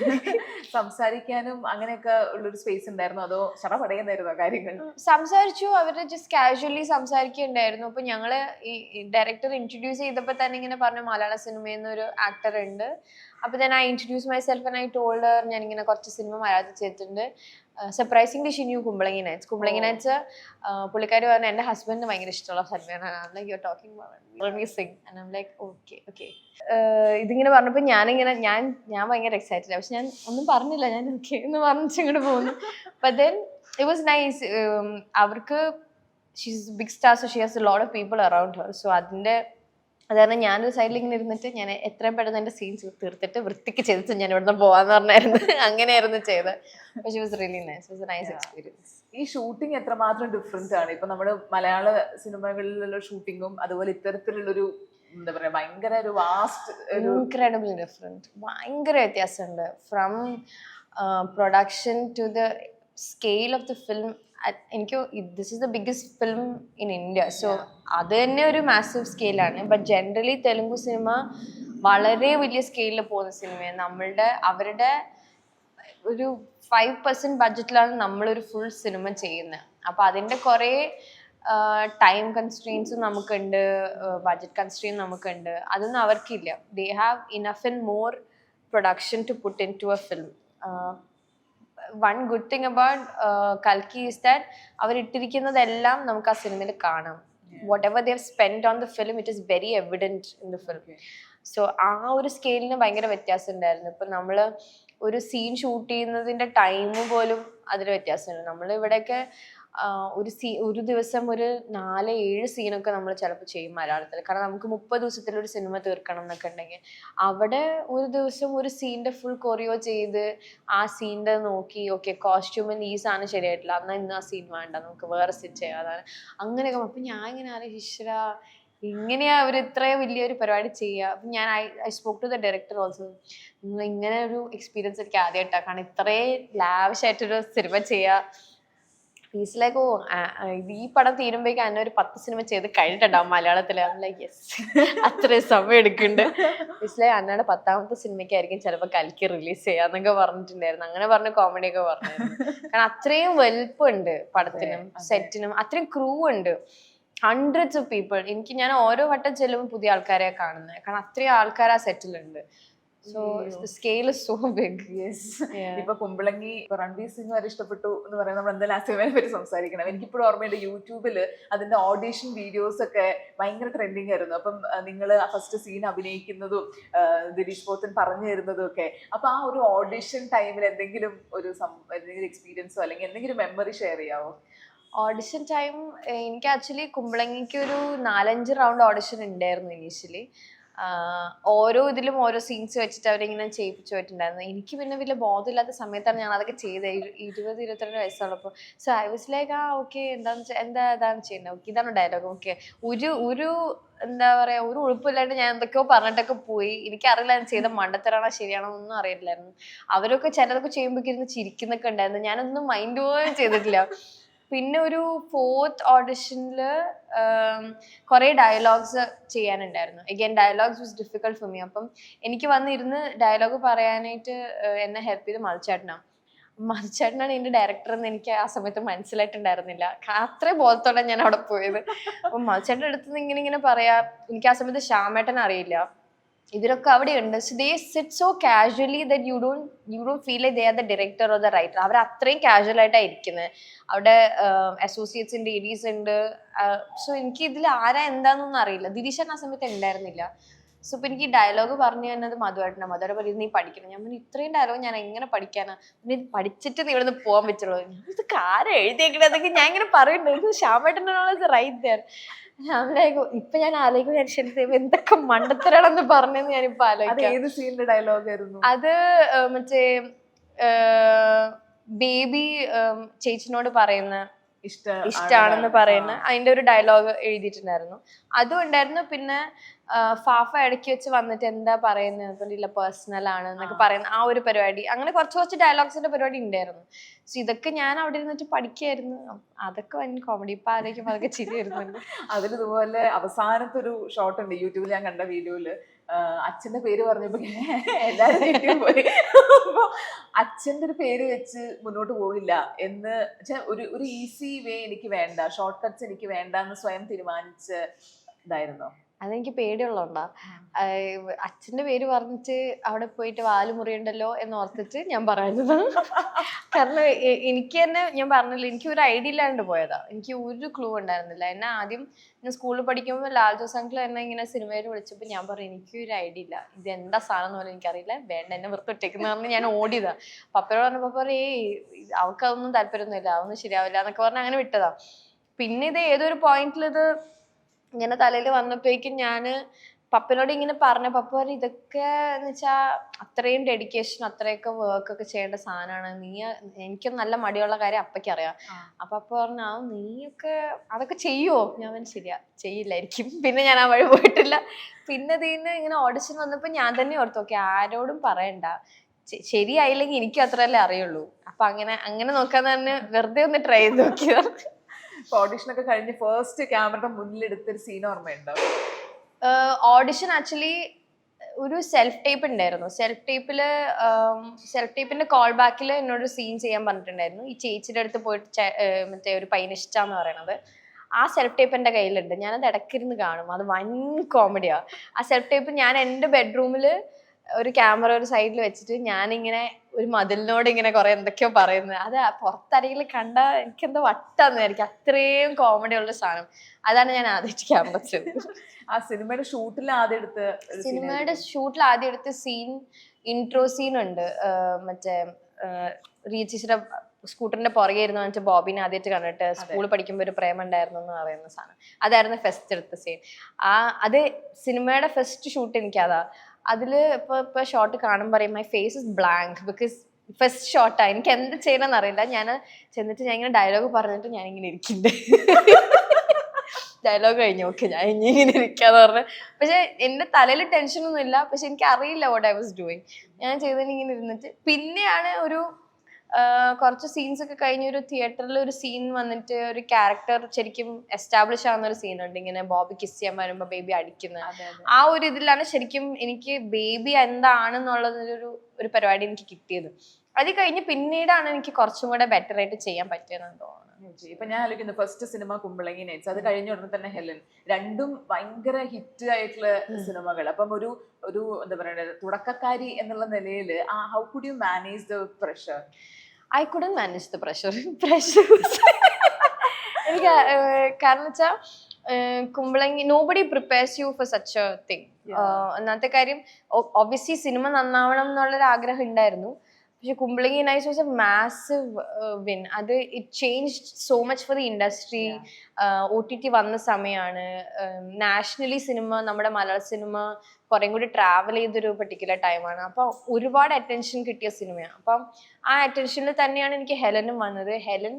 സംസാരിക്കാനും അങ്ങനെയൊക്കെ ഉള്ളൊരു സ്പേസ് ഉണ്ടായിരുന്നു? അതോ ചട പടയുന്നായിരുന്നോ കാര്യങ്ങൾ? സംസാരിച്ചു. അവർ ജസ്റ്റ് കാഷ്വലി സംസാരിക്കുന്നുണ്ടായിരുന്നു അപ്പൊ ഞങ്ങൾ ഈ ഡയറക്ടർ ഇൻട്രൊഡ്യൂസ് ചെയ്തപ്പോ തന്നെ ഇങ്ങനെ പറഞ്ഞു മലയാള സിനിമയിൽ ഒരു ആക്ടർ ഉണ്ട്. അപ്പൊ ഞാൻ I introduce myself and I told ഞാൻ ഇങ്ങനെ കുറച്ച് സിനിമ മലയാളത്തിൽ ചെയ്തിട്ടുണ്ട്. Surprisingly she knew Kumbalangi nights Kumbalangi. Nights പുള്ളിക്കാരി പറഞ്ഞ എന്റെ ഹസ്ബൻഡിന് ഭയങ്കര ഇഷ്ടമുള്ള സിനിമയാണ് you talking sing like okay okay ഇതിങ്ങനെ പറഞ്ഞപ്പോ ഞാനിങ്ങനെ ഞാൻ ഞാൻ ഭയങ്കര എക്സൈറ്റഡ് പക്ഷെ ഞാൻ ഒന്നും പറഞ്ഞില്ല. ഞാൻ ഓക്കെ എന്ന് പറഞ്ഞിട്ട് ഇങ്ങോട്ട് പോകുന്നു but then it was nice അവർക്ക് she's big star so she has lot of people around her so അതാണ് ഞാനൊരു സൈഡിൽ ഇങ്ങനെ ഇരുന്നിട്ട് ഞാൻ എത്രയും പെട്ടെന്ന് എന്റെ സീൻസ് തീർത്തിട്ട് വൃത്തിക്ക് ചെയ്തിട്ട് ഞാൻ ഇവിടുന്ന് പോവാന്ന് പറഞ്ഞായിരുന്നു. അങ്ങനെയായിരുന്നു ചെയ്തത്. പക്ഷെ was really nice was nice experience ഈ ഷൂട്ടിംഗ് എത്രമാത്രം ഡിഫറൻസ് ആണ്. ഇപ്പൊ നമ്മുടെ മലയാള സിനിമകളിലുള്ള ഷൂട്ടിങ്ങും അതുപോലെ ഇത്തരത്തിലുള്ളൊരു എന്താ പറയാ ഭയങ്കര ഒരു വാസ്റ്റ് ഇൻക്രെഡിബിൾ ഡിഫറെന്റ് ഭയങ്കര വ്യത്യാസമുണ്ട്. From production to the scale of the film എനിക്ക് this is the biggest film in India so അത് തന്നെ ഒരു മാസീവ് സ്കെയിലാണ് ബട്ട് ജനറലി തെലുങ്ക് സിനിമ വളരെ വലിയ സ്കെയിലിൽ പോകുന്ന സിനിമയാണ് നമ്മളുടെ അവരുടെ ഒരു ഫൈവ് പെർസെന്റ് ബഡ്ജറ്റിലാണ് നമ്മളൊരു ഫുൾ സിനിമ ചെയ്യുന്നത് അപ്പോൾ അതിന്റെ കുറേ ടൈം കൺസ്ട്രെയിൻസും നമുക്കുണ്ട് ബഡ്ജറ്റ് കൺസ്ട്രെയിൻ നമുക്കുണ്ട്. അതൊന്നും അവർക്കില്ല. They have enough and more production to put in to a film one good thing about കൽക്കി ഈസ് ദാറ്റ് അവരിട്ടിരിക്കുന്നതെല്ലാം നമുക്ക് ആ സിനിമയിൽ കാണാം. Whatever they've spend on the film it is very evident in the film so ആ ഒരു സ്കെയിലിന് ഭയങ്കര വ്യത്യാസം ഉണ്ടായിരുന്നു. ഇപ്പം നമ്മൾ ഒരു സീൻ ഷൂട്ട് ചെയ്യുന്നതിന്റെ ടൈം പോലും അതിൽ വ്യത്യാസമുണ്ട്. നമ്മൾ ഇവിടെയൊക്കെ ആ, ഒരു സീ ഒരു ദിവസം ഒരു നാല് ഏഴ് സീനൊക്കെ നമ്മൾ ചിലപ്പോൾ ചെയ്യും മലയാളത്തിൽ കാരണം നമുക്ക് മുപ്പത് ദിവസത്തിൽ ഒരു സിനിമ തീർക്കണം എന്നൊക്കെ ഉണ്ടെങ്കിൽ അവിടെ ഒരു ദിവസം ഒരു സീന്റെ ഫുൾ കൊറിയോ ചെയ്ത് ആ സീന്റെ നോക്കി ഓക്കെ കോസ്റ്റ്യൂമിന് ഈ സാധനം ശരിയായിട്ടില്ല. എന്നാൽ ഇന്ന് ആ സീൻ വേണ്ട നമുക്ക് വേറെ സീൻ ചെയ്യാതാണ് അങ്ങനെയൊക്കെ അപ്പം ഞാൻ ഇങ്ങനെ ആലോചിച്ചു ഈശ്വരാ എങ്ങനെയാ അവർ ഇത്രയും വലിയൊരു പരിപാടി ചെയ്യുക അപ്പം ഞാൻ I I spoke to the director also നിങ്ങൾ ഇങ്ങനെ ഒരു എക്സ്പീരിയൻസ് എനിക്ക് ആദ്യമായിട്ടാണ് കാരണം ഇത്രയും ലാവിഷായിട്ടൊരു സിനിമ ചെയ്യുക ഈസ് ലൈക്ക് ഓ ഈ പടം തീരുമ്പോഴേക്കും അന്നെ ഒരു പത്ത് സിനിമ ചെയ്ത് കഴിഞ്ഞിട്ടുണ്ടാവും മലയാളത്തിൽ ലൈക്ക് യെസ് അത്രയും സമയം എടുക്കുന്നുണ്ട്. ഈസ് ലൈക്ക് അന്നയുടെ പത്താമത്തെ സിനിമയ്ക്കായിരിക്കും ചിലപ്പോൾ കലിക്ക് റിലീസ് ചെയ്യാന്നൊക്കെ പറഞ്ഞിട്ടുണ്ടായിരുന്നു. അങ്ങനെ പറഞ്ഞ കോമഡിയൊക്കെ പറഞ്ഞായിരുന്നു കാരണം അത്രയും വലുപ്പമുണ്ട് പടത്തിനും സെറ്റിനും അത്രയും ക്രൂ ഉണ്ട്. ഹൺഡ്രഡ്സ് ഓഫ് പീപ്പിൾ എനിക്ക് ഞാൻ ഓരോ വട്ടം ചെല്ലുമ്പോൾ പുതിയ ആൾക്കാരെ കാണുന്നത് കാരണം അത്രയും ആൾക്കാർ ആ സെറ്റിലുണ്ട് so scale so big. Yes. ഇപ്പൊ കുമ്പളങ്ങി രൺവീർ സിംഗ് വരെ ഇഷ്ടപ്പെട്ടു എന്ന് പറയുന്നത് നമ്മൾ എന്തായാലും അസിമനെ പറ്റി സംസാരിക്കണം. എനിക്കിപ്പോഴും ഓർമ്മയുണ്ട് യൂട്യൂബിൽ അതിന്റെ ഓഡിഷൻ വീഡിയോസ് ഒക്കെ ഭയങ്കര ട്രെൻഡിങ് ആയിരുന്നു. അപ്പം നിങ്ങൾ ഫസ്റ്റ് സീൻ അഭിനയിക്കുന്നതും ദിലീഷ് പോത്തൻ പറഞ്ഞു തരുന്നതും ഒക്കെ. അപ്പൊ ആ ഒരു ഓഡിഷൻ ടൈമിൽ എന്തെങ്കിലും ഒരു എന്തെങ്കിലും എക്സ്പീരിയൻസോ അല്ലെങ്കിൽ എന്തെങ്കിലും മെമ്മറി ഷെയർ ചെയ്യാവോ? ഓഡിഷൻ ടൈം എനിക്ക് ആക്ച്വലി കുമ്പളങ്ങിക്ക് ഒരു നാലഞ്ച് റൗണ്ട് ഓഡിഷൻ ഉണ്ടായിരുന്നു ഇനീഷ്യലി ഓരോ ഇതിലും ഓരോ സീൻസ് വെച്ചിട്ട് അവരിങ്ങനെ ചെയ്യിപ്പിച്ചു പോയിട്ടുണ്ടായിരുന്നു. എനിക്ക് പിന്നെ വലിയ ബോധമില്ലാത്ത സമയത്താണ് ഞാൻ അതൊക്കെ ചെയ്തത്. ഇരു- ഇരുപത് ഇരുപത്തിരണ്ട് വയസ്സുള്ളപ്പോൾ സോ ഐ വാസ് ലൈക്ക് ആ ഓക്കെ എന്താന്ന് വെച്ചാൽ എന്താ ഇതാണ് ചെയ്യുന്നത് ഓക്കെ ഇതാണ് ഡയലോഗ് ഓക്കെ ഒരു ഒരു എന്താ പറയാ ഒരു ഉഴപ്പില്ലാണ്ട് ഞാൻ എന്തൊക്കെയോ പറഞ്ഞിട്ടൊക്കെ പോയി. എനിക്കറിയില്ല ഞാൻ ചെയ്ത മണ്ടത്തരാണോ ശരിയാണോ ഒന്നും അറിയില്ലായിരുന്നു. അവരൊക്കെ ചിലതൊക്കെ ചെയ്യുമ്പോൾ ഇരുന്ന് ചിരിക്കുന്നൊക്കെ ഉണ്ടായിരുന്നു. ഞാനൊന്നും മൈൻഡ് പോലും ചെയ്തിട്ടില്ല. പിന്നെ ഒരു ഫോർത്ത് ഓഡിഷനിൽ കുറേ dialogues ചെയ്യാനുണ്ടായിരുന്നു. Again dialogues was difficult for me അപ്പം എനിക്ക് വന്നിരുന്ന് ഡയലോഗ് പറയാനായിട്ട് എന്നെ ഹെൽപ്പ് ചെയ്ത് മതിച്ചേട്ടനാണ് മതിച്ചേട്ടനാണ് എന്റെ ഡയറക്ടർ എന്ന് എനിക്ക് ആ സമയത്ത് മനസ്സിലായിട്ടുണ്ടായിരുന്നില്ല. അത്രേ ബോധത്തോടെ ഞാൻ അവിടെ പോയത്. അപ്പം മതിച്ചേട്ടന്റെ അടുത്ത് നിന്ന് ഇങ്ങനെ ഇങ്ങനെ പറയാ എനിക്ക് ആ സമയത്ത് ശ്യാമേട്ടൻ അറിയില്ല. ഇവരൊക്കെ അവിടെ ഉണ്ട് so they sit so casually that you don't you don't feel like they are the director or the writer അവർ അത്രയും കാഷ്വൽ ആയിട്ടാണ് ഇരിക്കുന്നത് അവിടെ അസോസിയേറ്റ്സിന്റെ ഏരീസ് ഉണ്ട് സോ എനിക്ക് ഇതിൽ ആരാ എന്താണെന്നൊന്നും അറിയില്ല. ദിരീശൻ ആ സമയത്ത് ഉണ്ടായിരുന്നില്ല. സോ ഇപ്പം എനിക്ക് ഡയലോഗ് പറഞ്ഞു തന്നത് മധുവായിട്ടാണ് മധുവായിട്ട് പറയുന്നത് നീ പഠിക്കണം. ഞാൻ പറഞ്ഞു ഇത്രയും ഡയലോഗ് ഞാൻ എങ്ങനെ പഠിക്കാനാ? പിന്നെ ഇത് പഠിച്ചിട്ട് നീ ഇവിടുന്ന് പോകാൻ പറ്റുള്ളൂ. ഇത് കാര്യം എഴുതിയേക്കണേ? അതൊക്കെ ഞാൻ ഇങ്ങനെ പറയുന്നുണ്ട്. ഇത് റൈറ്റ് ശ്യാമിലായിക്കോ ഇപ്പൊ ഞാൻ ആലോചിക്കും ഞാൻ ശരി എന്തൊക്കെ മണ്ടത്തരാണെന്ന് പറഞ്ഞെന്ന് ഞാനിപ്പോ ആലോചിക്കാം. ഏത് സീനിന്റെ ഡയലോഗ് ആയിരുന്നു? അത് മറ്റേ ബേബി ചേച്ചിനോട് പറയുന്ന ഇഷ്ടമാണെന്ന് പറയുന്ന അതിന്റെ ഒരു ഡയലോഗ് എഴുതിയിട്ടുണ്ടായിരുന്നു. അതും ഉണ്ടായിരുന്നു പിന്നെ ഫാഫ ഇടയ്ക്ക് വെച്ച് വന്നിട്ട് എന്താ പറയുന്നത്? പേഴ്സണൽ ആണ് എന്നൊക്കെ. പറയുന്ന ആ ഒരു പരിപാടി. അങ്ങനെ കുറച്ച് കുറച്ച് ഡയലോഗ്സിന്റെ പരിപാടി ഉണ്ടായിരുന്നു. സോ ഇതൊക്കെ ഞാൻ അവിടെ ഇരുന്നിട്ട് പഠിക്കായിരുന്നു. അതൊക്കെ വൻ കോമഡി ഇപ്പൊ ആലോചിക്കുമ്പോൾ അതൊക്കെ ചിരി വരുന്നുണ്ട് അതിൽ ഇതുപോലെ അവസാനത്തെ ഒരു ഷോട്ട് ഉണ്ട്. യൂട്യൂബിൽ ഞാൻ കണ്ട വീഡിയോയിൽ അച്ഛന്റെ പേര് പറഞ്ഞപ്പോ എല്ലാരും പോയി. അപ്പൊ അച്ഛന്റെ ഒരു പേര് വെച്ച് മുന്നോട്ട് പോകില്ല എന്ന് ഒരു ഒരു ഈസി വേ എനിക്ക് വേണ്ട ഷോർട്ട് കട്ട്സ് എനിക്ക് വേണ്ട എന്ന് സ്വയം തീരുമാനിച്ച് ഇതായിരുന്നോ. അതെനിക്ക് പേടിയുള്ളതുകൊണ്ടാ അച്ഛന്റെ പേര് പറഞ്ഞിട്ട് അവിടെ പോയിട്ട് വാൽ മുറിയുണ്ടല്ലോ എന്ന് ഓർത്തിട്ട് ഞാൻ പറയുന്നത്. കാരണം എനിക്ക് തന്നെ ഞാൻ പറഞ്ഞില്ല എനിക്ക് ഒരു ഐഡിയ ഇല്ലാണ്ട് പോയതാ. എനിക്ക് ഒരു ക്ലൂ ഉണ്ടായിരുന്നില്ല. എന്നെ ആദ്യം ഞാൻ സ്കൂളിൽ പഠിക്കുമ്പോൾ ലാൽ ജോസ് അങ്കിൾ എന്നെ ഇങ്ങനെ സിനിമയിൽ വിളിച്ചപ്പോൾ ഞാൻ പറഞ്ഞു എനിക്ക് ഒരു ഐഡിയ ഇല്ല. ഇത് എന്താ സാധനം എന്ന് പോലും എനിക്കറിയില്ല. വേണ്ട എന്നെ വൃത്തിട്ടേക്കുന്ന പറഞ്ഞ് ഞാൻ ഓടിയതാ. പപ്പയോട് പറഞ്ഞപ്പോൾ പറയേ ഏയ് ഇത് അവൾക്കതൊന്നും താല്പര്യമൊന്നുമില്ല. അതൊന്നും ശരിയാവില്ല എന്നൊക്കെ പറഞ്ഞ് അങ്ങനെ വിട്ടതാ. പിന്നെ ഇത് ഏതൊരു പോയിന്റിൽ ഇത് ഇങ്ങനെ തലയിൽ വന്നപ്പോഴേക്കും ഞാൻ പപ്പനോട് ഇങ്ങനെ പറഞ്ഞു പപ്പ പറഞ്ഞു ഇതൊക്കെ എന്ന് വെച്ചാൽ അത്രയും ഡെഡിക്കേഷൻ അത്രയൊക്കെ വർക്ക് ഒക്കെ ചെയ്യേണ്ട സാധനമാണ്. നീ എനിക്ക് നല്ല മടിയുള്ള കാര്യം അപ്പയ്ക്ക് അറിയാം. അപ്പൊ അപ്പ പറഞ്ഞു ആ നീയൊക്കെ അതൊക്കെ ചെയ്യുമോ ഞാൻ പറഞ്ഞു ശരിയാ ചെയ്യില്ലായിരിക്കും. പിന്നെ ഞാൻ ആ വഴി പോയിട്ടില്ല. പിന്നെ ഇതിന്ന് ഇങ്ങനെ ഓഡിഷൻ വന്നപ്പോൾ ഞാൻ തന്നെ ഓർത്തു ഓക്കെ ആരോടും പറയണ്ട. ശരിയായില്ലെങ്കിൽ എനിക്കും അത്രയല്ലേ അറിയുള്ളൂ. അപ്പൊ അങ്ങനെ അങ്ങനെ നോക്കാൻ തന്നെ വെറുതെ ഒന്ന് ട്രൈ ചെയ്ത് നോക്കിയതാണ് ഓഡിഷൻ ഒക്കെ കഴിഞ്ഞ് ഫസ്റ്റ് ക്യാമറയുടെ മുന്നിൽ എടുത്തൊരു സീൻ ഓർമ്മയുണ്ടോ? ഓഡിഷൻ ആക്ച്വലി ഒരു സെൽഫ് ടേപ്പ് ഉണ്ടായിരുന്നു. സെൽഫ് ടേപ്പിൽ സെൽഫ് ടേപ്പിന്റെ കോൾ ബാക്കിൽ എന്നോട് സീൻ ചെയ്യാൻ പറഞ്ഞിട്ടുണ്ടായിരുന്നു. ഈ ചേച്ചിയുടെ അടുത്ത് പോയിട്ട് മറ്റേ ഒരു പൈനിഷ്ട എന്ന് പറയണത്. ആ സെൽഫ് ടേപ്പ് എന്റെ കയ്യിലുണ്ട്. ഞാനത് ഇടയ്ക്കിരുന്ന് കാണും. അത് വൻ കോമഡിയാ ആ. സെൽഫ് ടേപ്പ് ഞാൻ എന്റെ ബെഡ്റൂമിൽ ഒരു ക്യാമറ ഒരു സൈഡിൽ വെച്ചിട്ട് ഞാനിങ്ങനെ ഒരു മതിലിനോട് ഇങ്ങനെ കുറെ എന്തൊക്കെയോ പറയുന്നത്. അത് പുറത്തരയിൽ കണ്ട എനിക്കെന്തോ വട്ടാന്ന് വിചാരിക്കും. അത്രയും കോമഡി ഉള്ള സാധനം. അതാണ് ഞാൻ ആദ്യമായിട്ട് ക്യാമറ ചെയ്തത് ആ സിനിമയുടെ ഷൂട്ടിൽ ആദ്യം എടുത്ത് സിനിമയുടെ ഷൂട്ടിൽ ആദ്യം എടുത്ത സീൻ ഇൻട്രോ സീൻ ഉണ്ട്. മറ്റേ റീച്ചിയുടെ സ്കൂട്ടറിന്റെ പുറകെ ഇരുന്ന് വെച്ചാൽ ബോബിനെ ആദ്യമായിട്ട് കണ്ടിട്ട് സ്കൂളിൽ പഠിക്കുമ്പോൾ ഒരു പ്രേമം ഉണ്ടായിരുന്നു എന്ന് പറയുന്ന സാധനം. അതായിരുന്നു ഫസ്റ്റ് എടുത്ത സീൻ ആ അത് സിനിമയുടെ ഫസ്റ്റ് ഷൂട്ട് എനിക്കതാ. അതിൽ ഇപ്പൊ ഇപ്പൊ ഷോട്ട് കാണുമ്പോൾ പറയും my face is blank because first ഷോർട്ടാ എനിക്ക് എന്ത് ചെയ്യണമെന്ന് അറിയില്ല. ഞാൻ ചെന്നിട്ട് ഞാൻ ഇങ്ങനെ ഡയലോഗ് പറഞ്ഞിട്ട് ഞാൻ ഇങ്ങനെ ഇരിക്കുന്നുണ്ട്. ഡയലോഗ് കഴിഞ്ഞു. ഓക്കെ ഞാൻ ഇനി ഇങ്ങനെ ഇരിക്കാന്ന് പറഞ്ഞു. പക്ഷെ എന്റെ തലയിൽ ടെൻഷനൊന്നുമില്ല പക്ഷെ എനിക്ക് അറിയില്ല വാട്ട് ഐ വാസ് ഡൂയിങ് ഞാൻ ചെയ്തതിന് ഇങ്ങനെ ഇരുന്നിട്ട് പിന്നെയാണ് ഒരു കുറച്ച് സീൻസ് ഒക്കെ കഴിഞ്ഞ ഒരു തിയേറ്ററിൽ ഒരു സീൻ വന്നിട്ട് ഒരു ക്യാരക്ടർ ശരിക്കും എസ്റ്റാബ്ലിഷ് ആവുന്ന ഒരു സീനുണ്ട് ഇങ്ങനെ ബോബി കിസ് ചെയ്യാൻ വരുമ്പോ ബേബി അടിക്കുന്നത് ആ ഒരു ഇതിലാണ് ശരിക്കും എനിക്ക് ബേബി എന്താണെന്നുള്ളതിനൊരു ഒരു പരിപാടി എനിക്ക് കിട്ടിയത്. അത് കഴിഞ്ഞ് പിന്നീടാണ് എനിക്ക് കുറച്ചും കൂടെ ബെറ്റർ ആയിട്ട് ചെയ്യാൻ പറ്റിയതെന്ന് തോന്നുന്നത് ഓക്കേ. ഇപ്പൊ ഞാൻ ആലോചിക്കുന്നു ഫസ്റ്റ് സിനിമ കുമ്പളങ്ങി നൈറ്റ്സ് അത് കഴിഞ്ഞ ഉടനെ തന്നെ ഹെലൻ. രണ്ടും ഭയങ്കര ഹിറ്റ് ആയിട്ടുള്ള സിനിമകൾ അപ്പം ഒരു ഒരു എന്താ പറയുക തുടക്കക്കാരി എന്നുള്ള നിലയിൽ ആ how could you manage the pressure I couldn't manage the pressure pressure എനിക്ക് കാരണം വെച്ചാൽ Kumbalangi nobody prepares you for such a thing ഒന്നാമത്തെ കാര്യം ഒബ്വിയസ്ലി സിനിമ നന്നാവണം എന്നുള്ളൊരു ആഗ്രഹം ഉണ്ടായിരുന്നു. പക്ഷെ Kumbalangi nights was a massive win അത് it change so much for the industry O T T വന്ന സമയമാണ് നാഷണലി സിനിമ നമ്മുടെ മലയാള സിനിമ കുറേ കൂടി ട്രാവൽ ചെയ്തൊരു പെർട്ടിക്കുലർ ടൈമാണ് അപ്പം ഒരുപാട് അറ്റൻഷൻ കിട്ടിയ സിനിമയാണ് അപ്പം ആ അറ്റൻഷനിൽ തന്നെയാണ് എനിക്ക് ഹെലനും വന്നത്. ഹെലൻ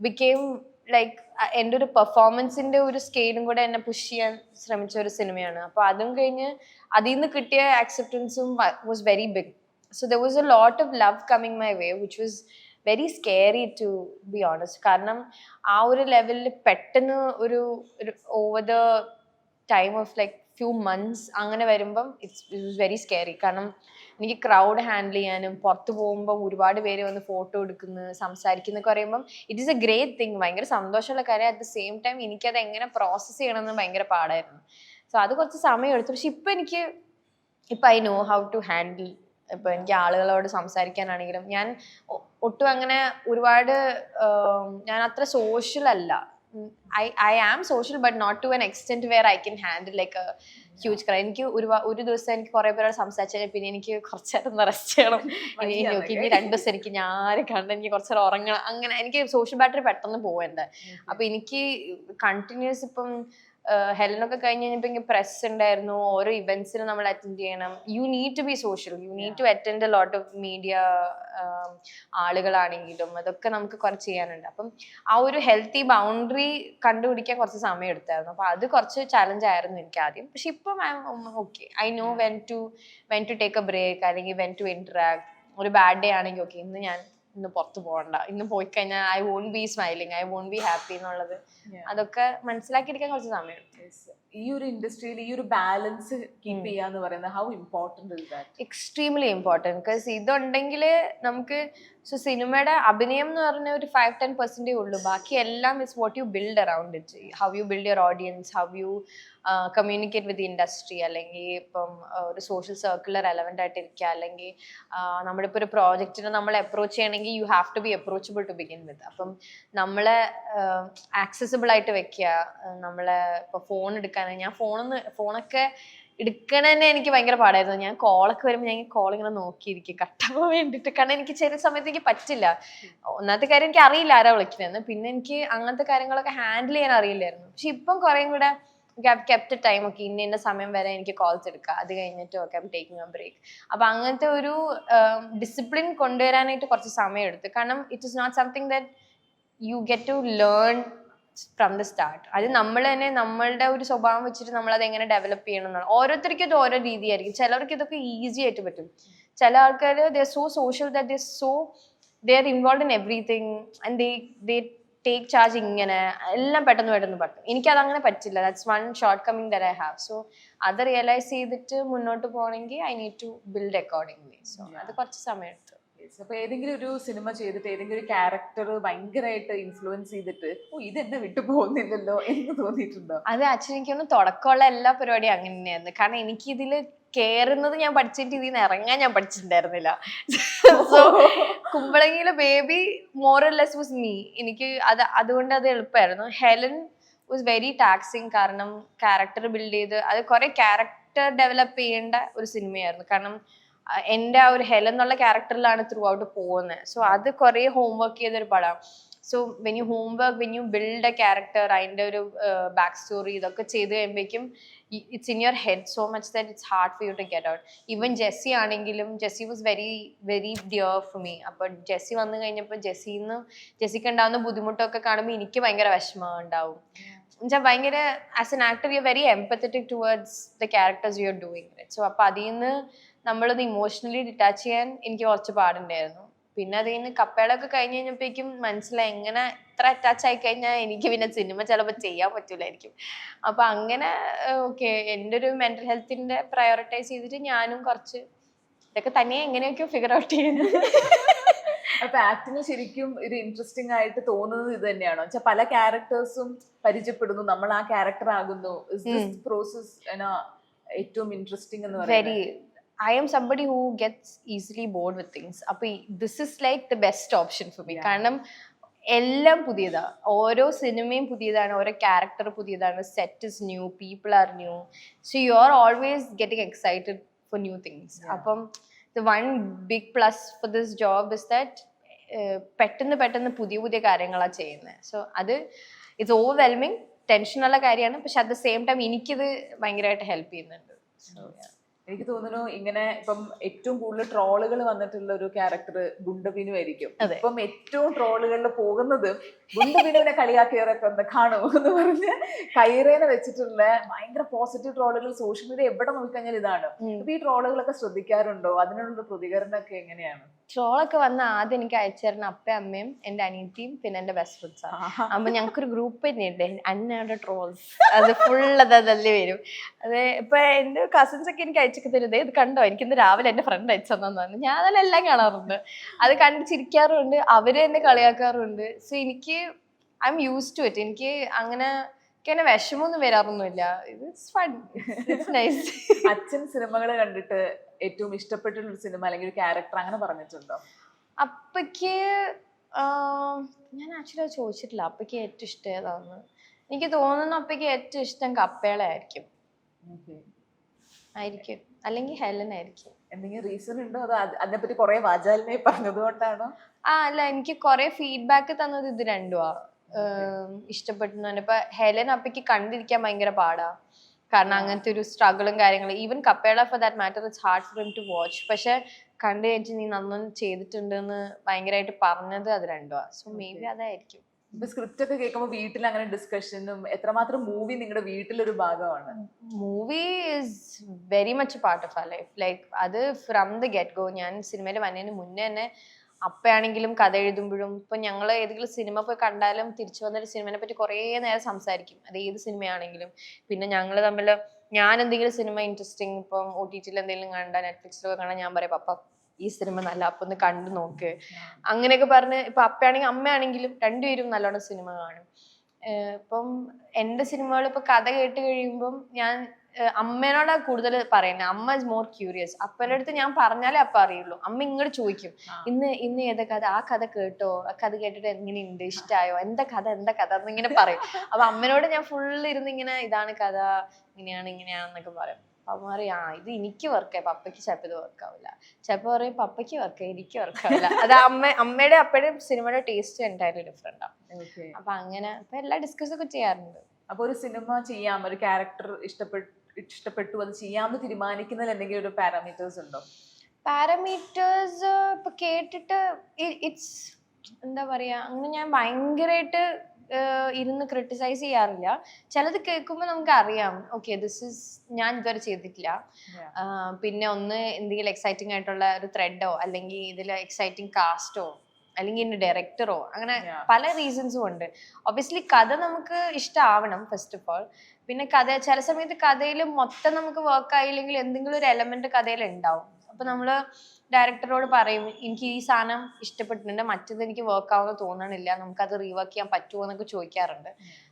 ബിക്കെയിം ലൈക്ക് എന്റെ ഒരു പെർഫോമൻസിന്റെ ഒരു സ്കെയിലും കൂടെ എന്നെ പുഷ് ചെയ്യാൻ ശ്രമിച്ച ഒരു സിനിമയാണ് അപ്പോൾ അതും കഴിഞ്ഞ് അതിൽ നിന്ന് കിട്ടിയ ആക്സെപ്റ്റൻസും was very big so there was a lot of love coming my way which was very scary to be honest കാരണം ആ ഒരു ലെവലിൽ പെട്ടെന്ന് ഒരു over the time of like few months അങ്ങനെ വരുമ്പം ഇറ്റ്സ് ഇറ്റ് വെരി സ്കെയറി കാരണം എനിക്ക് ക്രൗഡ് ഹാൻഡിൽ ചെയ്യാനും പുറത്ത് പോകുമ്പോൾ ഒരുപാട് പേര് വന്ന് ഫോട്ടോ എടുക്കുന്നു സംസാരിക്കുന്നൊക്കെ പറയുമ്പം it is a great thing ഭയങ്കര സന്തോഷമുള്ള കാര്യം. അറ്റ് ദ സെയിം ടൈം എനിക്കത് എങ്ങനെ പ്രോസസ്സ് ചെയ്യണമെന്ന് ഭയങ്കര പാടായിരുന്നു. സോ അത് കുറച്ച് സമയം എടുത്തു. പക്ഷെ ഇപ്പം എനിക്ക് ഇപ്പം I know how to handle ഇപ്പം എനിക്ക് ആളുകളോട് സംസാരിക്കാനാണെങ്കിലും ഞാൻ ഒട്ടും അങ്ങനെ ഒരുപാട് ഞാൻ അത്ര സോഷ്യൽ അല്ല. I I am social but not to an extent where I can handle like huge crowd എനിക്ക് ഒരു ഒരു ദിവസം എനിക്ക് കുറെ പേരോട് സംസാരിച്ചു പിന്നെ എനിക്ക് കുറച്ച് നേരം റെസ്റ്റ് ചെയ്യണം. ഇനി രണ്ടു ദിവസം എനിക്ക് ഞാൻ കണ്ട് എനിക്ക് കുറച്ച് നേരം ഉറങ്ങണം. അങ്ങനെ എനിക്ക് സോഷ്യൽ ബാറ്ററി പെട്ടെന്ന് പോവേണ്ടത് അപ്പൊ എനിക്ക് കണ്ടിന്യൂസ് ഇപ്പം ഹെലനൊക്കെ കഴിഞ്ഞ് കഴിഞ്ഞപ്പോൾ എനിക്ക് പ്രസ് ഉണ്ടായിരുന്നു ഓരോ ഇവന്റ്സിന് നമ്മൾ അറ്റൻഡ് ചെയ്യണം. You need to be social you need to attend a lot of media ആളുകളാണെങ്കിലും. അതൊക്കെ നമുക്ക് കുറച്ച് ചെയ്യാനുണ്ട്. അപ്പം ആ ഒരു ഹെൽത്തി ബൗണ്ടറി കണ്ടുപിടിക്കാൻ കുറച്ച് സമയം എടുത്തായിരുന്നു. അപ്പൊ അത് കുറച്ച് ചലഞ്ച് ആയിരുന്നു എനിക്ക് ആദ്യം. പക്ഷെ ഇപ്പം okay I know when to when to take a break അല്ലെങ്കിൽ വെൻ ടു ഇന്ററാക്ട് ഒരു ബാഡ് ഡേ ആണെങ്കിൽ ഓക്കെ ഇന്ന് ഞാൻ ഇന്ന് പുറത്തു പോകണ്ട. ഇന്ന് പോയി കഴിഞ്ഞാൽ I won't be smiling I won't be happy എന്നുള്ളത്. അതൊക്കെ മനസ്സിലാക്കിയിരിക്കാൻ കുറച്ച് സമയം. ഈ ഒരു ഇൻഡസ്ട്രിയിൽ ഈ ഒരു ബാലൻസ് കീപ്പ് ചെയ്യാന്ന് പറയുന്നത് how important is that extremely important because ഇതുണ്ടെങ്കിൽ നമുക്ക് സോ സിനിമയുടെ അഭിനയം എന്ന് പറഞ്ഞ ഒരു ഫൈവ് ടെൻ പെർസെന്റേ ഉള്ളൂ. ബാക്കി എല്ലാം is what you build around it how you build your audience how you communicate with industry അല്ലെങ്കിൽ ഇപ്പം ഒരു സോഷ്യൽ സർക്കിളിൽ ആയിട്ട് ആയിട്ടിരിക്കുക അല്ലെങ്കിൽ നമ്മളിപ്പോൾ ഒരു പ്രോജക്റ്റിനെ നമ്മൾ അപ്രോച്ച് ചെയ്യണമെങ്കിൽ you have to be approachable to begin with അപ്പം നമ്മളെ ആക്സസിബിൾ ആയിട്ട് വെക്കുക നമ്മളെ ഇപ്പോൾ ഫോൺ എടുക്കാൻ ഞാൻ ഫോണൊന്ന് ഫോണൊക്കെ എടുക്കണതന്നെ എനിക്ക് ഭയങ്കര പാടായിരുന്നു. ഞാൻ കോളൊക്കെ വരുമ്പോൾ ഞാൻ കോൾ ഇങ്ങനെ നോക്കിയിരിക്കും. കട്ടാവാൻ വേണ്ടിയിട്ട്. കാരണം എനിക്ക് ചെറിയ സമയത്ത് എനിക്ക് പറ്റില്ല. ഒന്നാമത്തെ കാര്യം എനിക്ക് അറിയില്ല ആരാ വിളിക്കുന്നതെന്ന് പിന്നെ എനിക്ക് അങ്ങനത്തെ കാര്യങ്ങളൊക്കെ ഹാൻഡിൽ ചെയ്യാൻ അറിയില്ലായിരുന്നു. പക്ഷെ ഇപ്പം കുറേയും കൂടെ കെപ്റ്റ് ടൈം ഒക്കെ ഇന്ന ഇന്ന സമയം വരെ എനിക്ക് കോൾസ് എടുക്കാം. അത് കഴിഞ്ഞിട്ട് ഒക്കെ ഐം ടേക്കിംഗ് എ ബ്രേക്ക് അപ്പൊ അങ്ങനത്തെ ഒരു ഡിസിപ്ലിൻ കൊണ്ടുവരാനായിട്ട് കുറച്ച് സമയം എടുത്തു. കാരണം it is not something that you get to learn from the start അത് നമ്മൾ തന്നെ നമ്മളുടെ ഒരു സ്വഭാവം വെച്ചിട്ട് നമ്മൾ അത് എങ്ങനെ ഡെവലപ്പ് ചെയ്യണം എന്നാണ് ഓരോരുത്തർക്കും ഇത് ഓരോ രീതിയായിരിക്കും. ചിലർക്ക് ഇതൊക്കെ ഈസി ആയിട്ട് പറ്റും. ചില ആൾക്കാർ there so social that there so they are involve in everything and they they take charge ഇങ്ങനെ. എല്ലാം പെട്ടെന്ന് പെട്ടെന്ന് പറ്റും. എനിക്കത് അങ്ങനെ പറ്റില്ല. That's one shortcoming there I have so അത് റിയലൈസ് ചെയ്തിട്ട് മുന്നോട്ട് പോകണമെങ്കിൽ I need to build accordingly so അത് കുറച്ച് സമയം എടുത്തു. അപ്പൊ ഏതെങ്കിലും ഒരു സിനിമ ചെയ്തിട്ട് ഏതെങ്കിലും ഒരു ക്യാരക്ടർ ഭയങ്കരമായിട്ട് ഇൻഫ്ലുവൻസ് ചെയ്തിട്ട് ഓ ഇത് എന്നെ വിട്ടു പോകുന്നില്ലല്ലോ എന്ന് തോന്നിയിട്ടുണ്ടോ? അത് ആക്ച്വലി എനിക്കൊന്ന് തുടക്കമുള്ള എല്ലാ പരിപാടിയും അങ്ങനെ തന്നെയായിരുന്നു കാരണം എനിക്ക് ഇതിൽ കയറുന്നത് ഞാൻ പഠിച്ചിട്ട് ഇതിൽ നിന്ന് ഇറങ്ങാൻ ഞാൻ പഠിച്ചിട്ടുണ്ടായിരുന്നില്ല. സോ കുമ്പളങ്ങിയിലെ ബേബി മോറലെസ് വാസ് മീ എനിക്ക് അത് അതുകൊണ്ട് അത് എളുപ്പമായിരുന്നു. ഹെലൻ വാസ് വെരി ടാക്സിങ് കാരണം ക്യാരക്ടർ ബിൽഡ് ചെയ്ത് അത് കുറെ ക്യാരക്ടർ ഡെവലപ്പ് ചെയ്യേണ്ട ഒരു സിനിമയായിരുന്നു. കാരണം എന്റെ ആ ഒരു ഹെലൻ എന്നുള്ള ക്യാരക്ടറിലാണ് ത്രൂ ഔട്ട് പോകുന്നത്. സോ അത് കുറേ ഹോംവർക്ക് ചെയ്തൊരു പടം. So when you homework when you build a character അതിന്റെ ഒരു ബാക്ക് സ്റ്റോറി ഇതൊക്കെ ചെയ്ത് കഴിയുമ്പോഴേക്കും it's in your head so much that it's hard for you to get out even Jessie ആണെങ്കിലും Jessie was very very dear for me അപ്പോൾ Jessy വന്നു കഴിഞ്ഞപ്പോൾ ജെസ്സിന്ന് ജെസ്സിക്ക് ഉണ്ടാകുന്ന ബുദ്ധിമുട്ടൊക്കെ കാണുമ്പോൾ എനിക്ക് ഭയങ്കര വിഷമം ഉണ്ടാവും. എന്നുവെച്ചാൽ ഭയങ്കര as an actor you very empathetic towards the characters you are doing so അപ്പോൾ അതിൽ നിന്ന് നമ്മളത് ഇമോഷണലി ഡിറ്റാച്ച് ചെയ്യാൻ എനിക്ക് കുറച്ച് പാടുണ്ടായിരുന്നു. പിന്നെ അതിൽ നിന്ന് കപ്പേടൊക്കെ കഴിഞ്ഞ് കഴിഞ്ഞപ്പോഴേക്കും മനസ്സിലായി എങ്ങനെ ഇത്ര അറ്റാച്ച് ആയി കഴിഞ്ഞാൽ എനിക്ക് പിന്നെ സിനിമ ചിലപ്പോൾ ചെയ്യാൻ പറ്റൂലായിരിക്കും. അപ്പൊ അങ്ങനെ ഓക്കെ എന്റെ ഒരു മെന്റൽ ഹെൽത്തിന്റെ പ്രയോറിറ്റൈസ് ചെയ്തിട്ട് ഞാനും കുറച്ച് ഇതൊക്കെ തന്നെ എങ്ങനെയൊക്കെയോ ഫിഗർ ഔട്ട് ചെയ്യുന്നത്. അപ്പൊ ആക്ടിന് ശരിക്കും ഒരു ഇൻട്രസ്റ്റിംഗ് ആയിട്ട് തോന്നുന്നത് ഇത് തന്നെയാണോ? വെച്ചാൽ പല ക്യാരക്ടേഴ്സും പരിചയപ്പെടുന്നു നമ്മൾ ആ ക്യാരക്ടർ ആകുന്നു. പ്രോസസ് ഏറ്റവും ഇൻട്രസ്റ്റിംഗ് എന്ന് പറയുന്നത്? I'm somebody who gets easily bored with things അപ്പൊ this is like the best option for me. കാരണം എല്ലാം പുതിയതാണ് ഓരോ സിനിമയും പുതിയതാണ് ഓരോ ക്യാരക്ടർ പുതിയതാണ്. Set is new people are new so you are always getting excited for new things. അപ്പം the one big plus for this job is that പെട്ടെന്ന് പെട്ടെന്ന് പുതിയ പുതിയ കാര്യങ്ങളാണ് ചെയ്യുന്നത് സോ അത് ഇറ്റ്സ് ഓവർ വെൽമിങ് ടെൻഷനുള്ള കാര്യമാണ്. പക്ഷെ അറ്റ് ദ സെയിം ടൈം എനിക്കിത് ഭയങ്കരമായിട്ട് ഹെൽപ്പ് ചെയ്യുന്നുണ്ട്. സോ എനിക്ക് തോന്നുന്നു ഇങ്ങനെ ഇപ്പം ഏറ്റവും കൂടുതൽ ട്രോളുകൾ വന്നിട്ടുള്ള ഒരു ക്യാരക്ടർ ഗുണ്ടബിനു ആയിരിക്കും. ഇപ്പം ഏറ്റവും ട്രോളുകളിൽ പോകുന്നത് ഗുണ്ടബിനുവിനെ കളിയാക്കിയവരൊക്കെ ഒന്ന് കാണൂ എന്ന് പറഞ്ഞ് കൈറേനെ വെച്ചിട്ടുള്ള ഭയങ്കര പോസിറ്റീവ് ട്രോളുകൾ സോഷ്യൽ മീഡിയ എവിടെ നോക്കിക്കഴിഞ്ഞാൽ ഇതാണ്. അപ്പൊ ഈ ട്രോളുകളൊക്കെ ശ്രദ്ധിക്കാറുണ്ടോ? അതിനുള്ള പ്രതികരണമൊക്കെ എങ്ങനെയാണ്? ട്രോളൊക്കെ വന്ന ആദ്യം എനിക്ക് അയച്ചു തരുന്ന അപ്പയും അമ്മയും എന്റെ അനിയത്തിയും പിന്നെ എന്റെ ബെസ്റ്റ് ഫ്രണ്ട്സാണ് അപ്പൊ ഞങ്ങൾക്കൊരു ഗ്രൂപ്പ് തന്നെയുണ്ട് അന്നയുടെ ട്രോൾസ് അത് ഫുൾ അത് അതല്ലേ വരും. അത് ഇപ്പൊ എന്റെ കസിൻസ് ഒക്കെ എനിക്ക് അയച്ചൊക്കെ തരുന്നത് ഇത് കണ്ടോ? എനിക്ക് ഇന്ന് രാവിലെ എന്റെ ഫ്രണ്ട് അയച്ചു തന്നു പറഞ്ഞു. ഞാൻ അതെല്ലാം കാണാറുണ്ട്. അത് കണ്ട് ചിരിക്കാറുണ്ട് അവർ എന്നെ കളിയാക്കാറുണ്ട്. സോ എനിക്ക് I'm use to it എനിക്ക് അങ്ങനെ എനിക്ക് വിഷമൊന്നും വിഷമമൊന്നും വരാറൊന്നുമില്ല ഇറ്റ്സ് ഫൺ ഇറ്റ്സ് നൈസ് അച്ഛൻ സിനിമകൾ കണ്ടിട്ട് ഏറ്റവും ഇഷ്ടപ്പെട്ടുള്ള ഒരു സിനിമ അല്ലെങ്കിൽ ഒരു ക്യാരക്ടർ അങ്ങനെ പറഞ്ഞിട്ടുണ്ടോ? അപ്പയ്ക്ക് ഞാൻ ആക്ച്വലി അത് ചോദിച്ചിട്ടില്ല. അപ്പയ്ക്ക് ഏറ്റവും ഇഷ്ടം ഏതാന്ന്. എനിക്ക് തോന്നുന്നു അപ്പയ്ക്ക് ഏറ്റവും ഇഷ്ടം കപ്പേളായിരിക്കും. ആയിരിക്കും. അല്ലെങ്കിൽ ഹെലൻ ആയിരിക്കും. എന്തെങ്കിലും റീസൺ ഉണ്ടോ? അതോ അത് അതിനെപ്പറ്റി കുറെ വാചാലിനെ പറഞ്ഞത് കൊണ്ടാണോ ആ അല്ല എനിക്ക് കുറെ ഫീഡ്ബാക്ക് തന്നത് ഇത് രണ്ടുമാ ഇഷ്ടപ്പെട്ടു ഇപ്പൊ ഹെലൻ അപ്പയ്ക്ക് കണ്ടിരിക്കാൻ ഭയങ്കര പാടാ. കാരണം അങ്ങനത്തെ ഒരു സ്ട്രഗിളും കാര്യങ്ങളും. Even Kappela for that matter it's hard for to watch പക്ഷെ കണ്ടു കഴിഞ്ഞിട്ട് നീ നന്നൊന്നും ചെയ്തിട്ടുണ്ടെന്ന് ഭയങ്കരമായിട്ട് പറഞ്ഞത് അത് രണ്ടുമാ സോ മേ ബി അതായിരിക്കും. ഇപ്പൊ സ്ക്രിപ്റ്റ് ഒക്കെ കേൾക്കുമ്പോൾ വീട്ടിൽ അങ്ങനെ ഡിസ്കഷനും എത്രമാത്രം മൂവി നിങ്ങളുടെ വീട്ടിലൊരു ഭാഗമാണ്. Movie is very much part of a life like അത് ഫ്രം ദ ഗെറ്റ് ഗോ ഞാൻ സിനിമയിൽ വന്നതിന് മുന്നേ തന്നെ അപ്പയാണെങ്കിലും കഥ എഴുതുമ്പോഴും ഇപ്പൊ ഞങ്ങൾ ഏതെങ്കിലും സിനിമ പോയി കണ്ടാലും തിരിച്ചു വന്നൊരു സിനിമനെ പറ്റി കുറേ നേരം സംസാരിക്കും. അത് ഏത് സിനിമയാണെങ്കിലും. പിന്നെ ഞങ്ങൾ തമ്മിൽ ഞാൻ എന്തെങ്കിലും സിനിമ ഇൻട്രസ്റ്റിംഗ് ഇപ്പം ഒ ടി ടിയിൽ എന്തെങ്കിലും കണ്ട നെറ്റ്ഫ്ലിക്സിലൊക്കെ കാണാൻ ഞാൻ പറയാം പപ്പ ഈ സിനിമ നല്ല അപ്പൊ ഒന്ന് കണ്ടു നോക്ക്. അങ്ങനെയൊക്കെ പറഞ്ഞ് ഇപ്പൊ അപ്പയാണെങ്കിലും അമ്മയാണെങ്കിലും രണ്ടുപേരും നല്ലോണം സിനിമ കാണും. ഇപ്പം എന്റെ സിനിമകൾ ഇപ്പൊ കഥ കേട്ട് കഴിയുമ്പം ഞാൻ അമ്മേനോടാ കൂടുതൽ പറയുന്നത് അമ്മ ഇസ് മോർ ക്യൂരിയസ് അപ്പന്റെ അടുത്ത് ഞാൻ പറഞ്ഞാലേ അപ്പ അറിയുള്ളൂ. അമ്മ ഇങ്ങോട്ട് ചോദിക്കും. ഇന്ന് ഇന്ന് ഏത് കഥ? ആ കഥ കേട്ടോ? ആ കഥ കേട്ടിട്ട് എങ്ങനെ ഉണ്ട് ഇഷ്ടായോ? എന്താ കഥ? എന്താ കഥ? എന്നിങ്ങനെ പറയും. അപ്പൊ അമ്മനോട് ഞാൻ ഫുള്ള് ഇരുന്ന് ഇങ്ങനെ ഇതാണ് കഥ? ഇങ്ങനെയാണ് ഇങ്ങനെയാണെന്നൊക്കെ പറയും. അപ്പൊ അമ്മ പറയും ആ ഇത് എനിക്ക് വർക്കായി പപ്പയ്ക്ക് ചിലപ്പോൾ ഇത് വർക്കാവില്ല ചിലപ്പോൾ പറയും പപ്പയ്ക്ക് വർക്കായി എനിക്ക് വർക്കാവില്ല അത് അമ്മ അമ്മയുടെ അപ്പയുടെയും സിനിമയുടെ ടേസ്റ്റ് എന്റയർലി ഡിഫറെന്റ് ആണ് അപ്പൊ അങ്ങനെ അപ്പൊ എല്ലാം ഡിസ്കസ് ഒക്കെ ചെയ്യാറുണ്ട്. അപ്പൊ ഒരു സിനിമ ചെയ്യാം ഒരു ക്യാരക്ടർ ഇഷ്ടപ്പെട്ടു ഇഷ്ടപ്പെട്ടു അത് ചെയ്യാമെന്ന് തീരുമാനിക്കുന്നതിൽ എന്തെങ്കിലും ഒരു പാരാമീറ്റേഴ്സ് ഉണ്ടോ? പാരാമീറ്റേഴ്സ് ഇപ്പൊ കേട്ടിട്ട് ഇറ്റ്സ് എന്താ പറയാ അങ്ങനെ ഞാൻ ഭയങ്കരമായിട്ട് ഇരുന്ന് ക്രിട്ടിസൈസ് ചെയ്യാറില്ല. ചിലത് കേൾക്കുമ്പോൾ നമുക്ക് അറിയാം ഓക്കെ ദിസ് ഇസ് ഞാൻ ഇതുവരെ ചെയ്തിട്ടില്ല. പിന്നെ ഒന്ന് എന്തെങ്കിലും എക്സൈറ്റിംഗ് ആയിട്ടുള്ള ഒരു ത്രെഡോ അല്ലെങ്കിൽ ഇതിൽ എക്സൈറ്റിംഗ് കാസ്റ്റോ അല്ലെങ്കിൽ ഇതിന്റെ ഡയറക്ടറോ അങ്ങനെ പല റീസൺസും ഉണ്ട്. ഒബ്വിയസ്ലി കഥ നമുക്ക് ഇഷ്ടമാവണം ഫസ്റ്റ് ഓഫ് ഓൾ പിന്നെ കഥ ചില സമയത്ത് കഥയിൽ മൊത്തം നമുക്ക് വർക്ക് ആയില്ലെങ്കിൽ എന്തെങ്കിലും ഒരു എലമെന്റ് കഥയിൽ ഉണ്ടാവും. അപ്പൊ നമ്മൾ ഡയറക്ടറോട് പറയും എനിക്ക് ഈ സാധനം ഇഷ്ടപ്പെട്ടിട്ടുണ്ട് മറ്റത് എനിക്ക് വർക്ക് ആവുമെന്ന് തോന്നണില്ല നമുക്കത് റീവർക്ക് ചെയ്യാൻ പറ്റുമോ എന്നൊക്കെ ചോദിക്കാറുണ്ട്.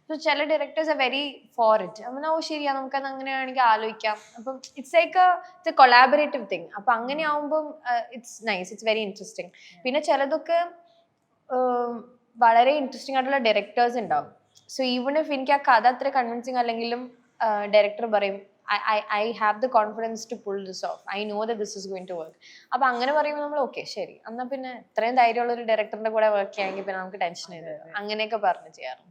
സോ ചില directors are very for it ഓ ശരിയാ നമുക്കത് അങ്ങനെയാണെങ്കിൽ ആലോചിക്കാം. അപ്പം it's like it's a collaborative thing അപ്പം അങ്ങനെ ആവുമ്പം it's nice it's very interesting പിന്നെ ചിലതൊക്കെ വളരെ ഇൻട്രസ്റ്റിംഗ് ആയിട്ടുള്ള ഡയറക്ടേഴ്സ് ഉണ്ടാവും. സോ ഈവൺ ഇഫ് എനിക്ക് ആ കഥ അത്ര കൺവിൻസിങ് അല്ലെങ്കിലും ഡയറക്ടർ പറയും I I have the confidence to pull this off I know that this is going to work അപ്പൊ അങ്ങനെ പറയുമ്പോൾ നമ്മൾ ഓക്കെ ശരി. എന്നാൽ പിന്നെ ഇത്രയും ധൈര്യമുള്ള ഒരു ഡയറക്ടറിന്റെ കൂടെ വർക്ക് ചെയ്യാമെങ്കിൽ പിന്നെ നമുക്ക് ടെൻഷൻ ഇല്ല. അങ്ങനെയൊക്കെ പറഞ്ഞ് ചെയ്യാറുണ്ട്.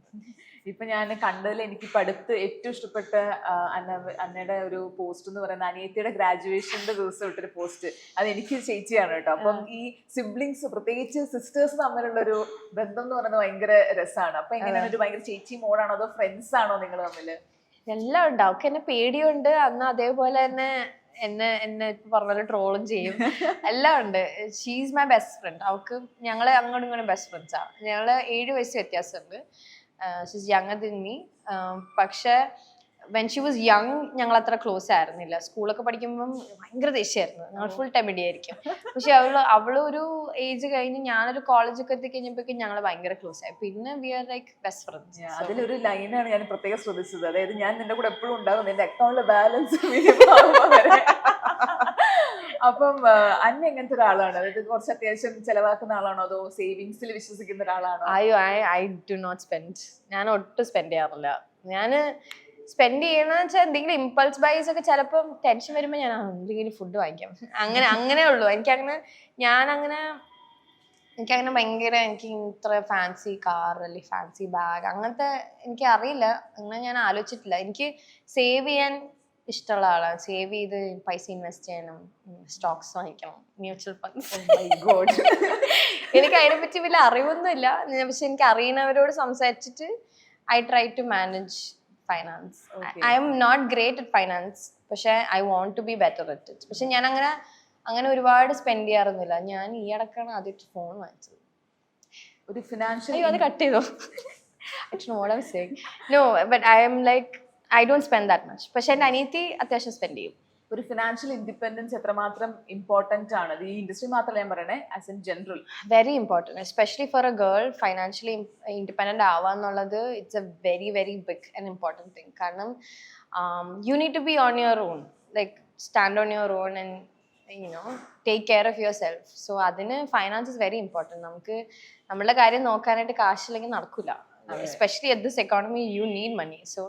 ഇപ്പൊ ഞാൻ കണ്ടതിൽ എനിക്ക് അടുത്ത് ഏറ്റവും ഇഷ്ടപ്പെട്ട അന്ന അന്നയുടെ ഒരു പോസ്റ്റ് എന്ന് പറയുന്നത് അനിയത്തിയുടെ ഗ്രാജുവേഷന്റെ ദിവസം ഇട്ടൊരു പോസ്റ്റ് അത് എനിക്ക് ചേച്ചിയാണ് കേട്ടോ. അപ്പം ഈ സിബ്ലിങ്സ് പ്രത്യേകിച്ച് സിസ്റ്റേഴ്സ് തമ്മിലുള്ള ഒരു ബന്ധം എന്ന് പറയുന്നത് ഭയങ്കര രസമാണ് അപ്പൊ എങ്ങനെയാണ് ഒരു ഭയങ്കര ചേച്ചി മോഡാണോ അതോ ഫ്രണ്ട്സ് ആണോ നിങ്ങൾ തമ്മിൽ? എല്ലാം ഉണ്ട്. എന്നെ പേടിയുണ്ട്. അന്ന് അതേപോലെ തന്നെ എന്നെ എന്നെ ഇപ്പൊ പറഞ്ഞ ട്രോളും ചെയ്യും. എല്ലാം ഉണ്ട്. ഷീസ് മൈ ബെസ്റ്റ് ഫ്രണ്ട് അവൾക്ക് ഞങ്ങൾ അങ്ങോട്ടും ഇങ്ങോട്ടും ബെസ്റ്റ് ഫ്രണ്ട്സ് ആണ് ഞങ്ങൾ ഏഴ് വയസ്സ് വ്യത്യാസമുണ്ട്. ഷീസ് യങ്ങർ ദിൻ മീ പക്ഷെ വെൻ ഷി വാസ് യങ് ഞങ്ങൾ അത്ര ക്ലോസ് ആയിരുന്നില്ല സ്കൂളൊക്കെ പഠിക്കുമ്പം ഭയങ്കര ദേഷ്യമായിരുന്നു ഞങ്ങൾ ഫുൾ ടൈം ഇടിയായിരിക്കും പക്ഷെ അവൾ അവൾ ഒരു ഏജ് കഴിഞ്ഞ് ഞാനൊരു കോളേജൊക്കെ എത്തി കഴിഞ്ഞപ്പോഴേക്കും ഞങ്ങൾ ഭയങ്കര ക്ലോസ് ആയി. പിന്നെ we are like best friends അതിലൊരു ലൈനാണ് ഞാൻ പ്രത്യേകം ശ്രദ്ധിച്ചത്. അതായത് ഞാൻ നിന്റെ കൂടെ എപ്പോഴും ഉണ്ടാകും നിന്റെ അക്കൗണ്ടിലെ ബാലൻസ് അപ്പം അന്ന എങ്ങനത്തെ ഒരാളാണ്? അതായത് കുറച്ച് അത്യാവശ്യം ചെലവാക്കുന്ന ആളാണോ? അതോ സേവിങ്സിൽ വിശ്വസിക്കുന്ന ഒരാളാണോ? അയ്യോ I I do not spend ഞാൻ ഒട്ടും സ്പെൻഡ് ചെയ്യാറില്ല. ഞാൻ സ്പെൻഡ് ചെയ്യണമെന്ന് വെച്ചാൽ എന്തെങ്കിലും ഇമ്പൾസ് ബൈസ് ഒക്കെ ചിലപ്പോൾ ടെൻഷൻ വരുമ്പോൾ ഞാൻ എന്തെങ്കിലും ഫുഡ് വാങ്ങിക്കാം. അങ്ങനെ അങ്ങനെ ഉള്ളൂ. എനിക്കങ്ങനെ ഞാൻ അങ്ങനെ എനിക്കങ്ങനെ ഭയങ്കര എനിക്ക് ഇത്ര ഫാൻസി കാർ അല്ലെങ്കിൽ ഫാൻസി ബാഗ് അങ്ങനത്തെ എനിക്ക് അറിയില്ല. അങ്ങനെ ഞാൻ ആലോചിച്ചിട്ടില്ല. എനിക്ക് സേവ് ചെയ്യാൻ ഇഷ്ടമുള്ള ആളാണ്. സേവ് ചെയ്ത് പൈസ ഇൻവെസ്റ്റ് ചെയ്യണം സ്റ്റോക്സ് വാങ്ങിക്കണം. മ്യൂച്വൽ ഫണ്ട്സ് ഗോഡ് എനിക്ക് അതിനെപ്പറ്റി വലിയ അറിവൊന്നുമില്ല. പക്ഷെ എനിക്ക് അറിയുന്നവരോട് സംസാരിച്ചിട്ട് I try to manage finance. I'm not great at finance പക്ഷെ I want to be better at it പക്ഷെ ഞാൻ അങ്ങനെ അങ്ങനെ ഒരുപാട് സ്പെൻഡ് ചെയ്യാറൊന്നുമില്ല. ഞാൻ ഈ അടക്കാണ് ആദ്യമായിട്ട് ഫോൺ വാങ്ങിച്ചത്. ഒരു ഫിനാൻഷ്യൽ അയ്യോ അത് കട്ട് ചെയ്തോ? Modem saying no but I'm like I don't spend that much പക്ഷെ എന്റെ അനിയത്തി അത്യാവശ്യം സ്പെൻഡ് ചെയ്യും. ഒരു ഫിനാൻഷ്യൽ ഇൻഡിപെൻഡൻസ് എത്രമാത്രം ഇമ്പോർട്ടന്റ് ആണ്. ഈ ഇൻഡസ്ട്രി മാത്രമല്ല ഞാൻ പറയണേ as in general very important especially for a girl financially independent ആവുക എന്നുള്ളത് it's a very very big and important thing കാരണം you need to be on your own like stand on your own and you know take care of yourself so അതിന് finance is very important നമുക്ക് നമ്മളുടെ കാര്യം നോക്കാനായിട്ട് കാശില്ലെങ്കിൽ നടക്കില്ല especially at this economy you need money so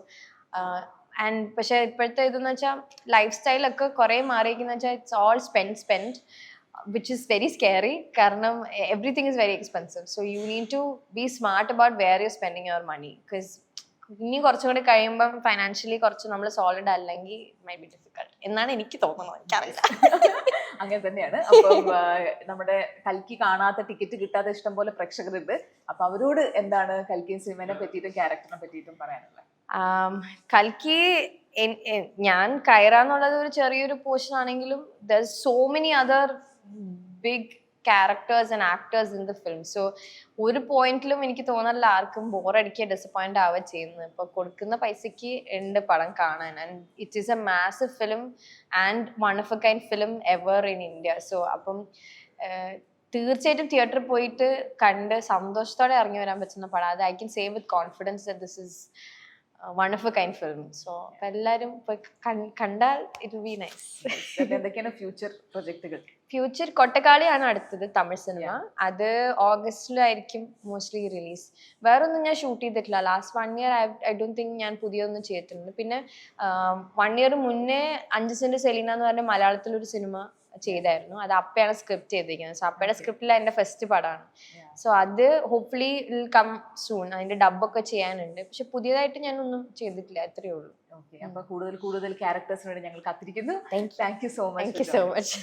and പക്ഷേ ഇപ്പോഴത്തെ ഇതെന്ന് വെച്ചാൽ ലൈഫ് സ്റ്റൈലൊക്കെ കുറേ മാറിയിരിക്കുന്ന വെച്ചാൽ it's all spend spend which is very scary കാരണം everything is very expensive so you need to be smart about where you spending your money because ഇനി കുറച്ചും കൂടി കഴിയുമ്പം ഫൈനാൻഷ്യലി കുറച്ച് നമ്മൾ സോളിഡ് അല്ലെങ്കിൽ മൈ ബി ഡിഫിക്കൾട്ട് എന്നാണ് എനിക്ക് തോന്നുന്നത്. എനിക്കറിയില്ല അങ്ങനെ തന്നെയാണ്. അപ്പം നമ്മുടെ കൽക്കി കാണാത്ത ടിക്കറ്റ് കിട്ടാത്ത ഇഷ്ടം പോലെ പ്രേക്ഷകരുണ്ട്. അപ്പൊ അവരോട് എന്താണ് കൽക്കി സിനിമനെ പറ്റിയിട്ടും ക്യാരക്ടറിനെ പറ്റിയിട്ടും പറയാനുള്ളത്? കൽക്കി ഞാൻ കയറാന്നുള്ളത് ഒരു ചെറിയൊരു പോർഷൻ ആണെങ്കിലും there so many other big characters and actors in the film so ഒരു പോയിന്റിലും എനിക്ക് തോന്നല്ല ആർക്കും ബോറടിക്കുക ഡിസപ്പോയിന്റ് ആവുക ചെയ്യുന്നത്. ഇപ്പൊ കൊടുക്കുന്ന പൈസക്ക് ഉണ്ട് പടം കാണാൻ. And it is a mass film and one of a kind film ever in India so അപ്പം തീർച്ചയായിട്ടും തിയേറ്ററിൽ പോയിട്ട് കണ്ട് സന്തോഷത്തോടെ ഇറങ്ങി വരാൻ പറ്റുന്ന പടം. അത് I can say with confidence this is one of a kind film so അപ്പൊ എല്ലാവരും കണ്ടാൽ ഇറ്റ് ബി നൈസ് എന്തൊക്കെയാണ് ഫ്യൂച്ചർ പ്രൊജക്ടുകൾ ഫ്യൂച്ചർ കൊട്ടക്കാളിയാണ് അടുത്തത് തമിഴ് സിനിമ അത് ഓഗസ്റ്റിലായിരിക്കും മോസ്റ്റ്ലി റിലീസ് വേറൊന്നും ഞാൻ ഷൂട്ട് ചെയ്തിട്ടില്ല. Last one year I don't think ഞാൻ പുതിയൊന്നും ചെയ്തിട്ടുണ്ട്. പിന്നെ വൺ ഇയർ മുന്നേ അഞ്ച് സെന്റ് സെലീന എന്ന് പറഞ്ഞ മലയാളത്തിലൊരു സിനിമ ചെയ്തായിരുന്നു. അത് അപ്പയാണ് സ്ക്രിപ്റ്റ് ചെയ്തിരിക്കുന്നത്. സോ അപ്പയുടെ സ്ക്രിപ്റ്റിൽ എന്റെ ഫസ്റ്റ് പടമാണ് സോ അത് ഹോപ്പ്ഫുള്ളി കം സൂൺ അതിന്റെ ഡബൊക്കെ ചെയ്യാനുണ്ട്. പക്ഷെ പുതിയതായിട്ട് ഞാനൊന്നും ചെയ്തിട്ടില്ല. അത്രയേ ഉള്ളൂ. ഓക്കെ അപ്പൊ കൂടുതൽ കൂടുതൽ ക്യാരക്ടേഴ്സിന് വേണ്ടി ഞങ്ങൾ കാത്തിരിക്കുന്നു. Thank you so much so much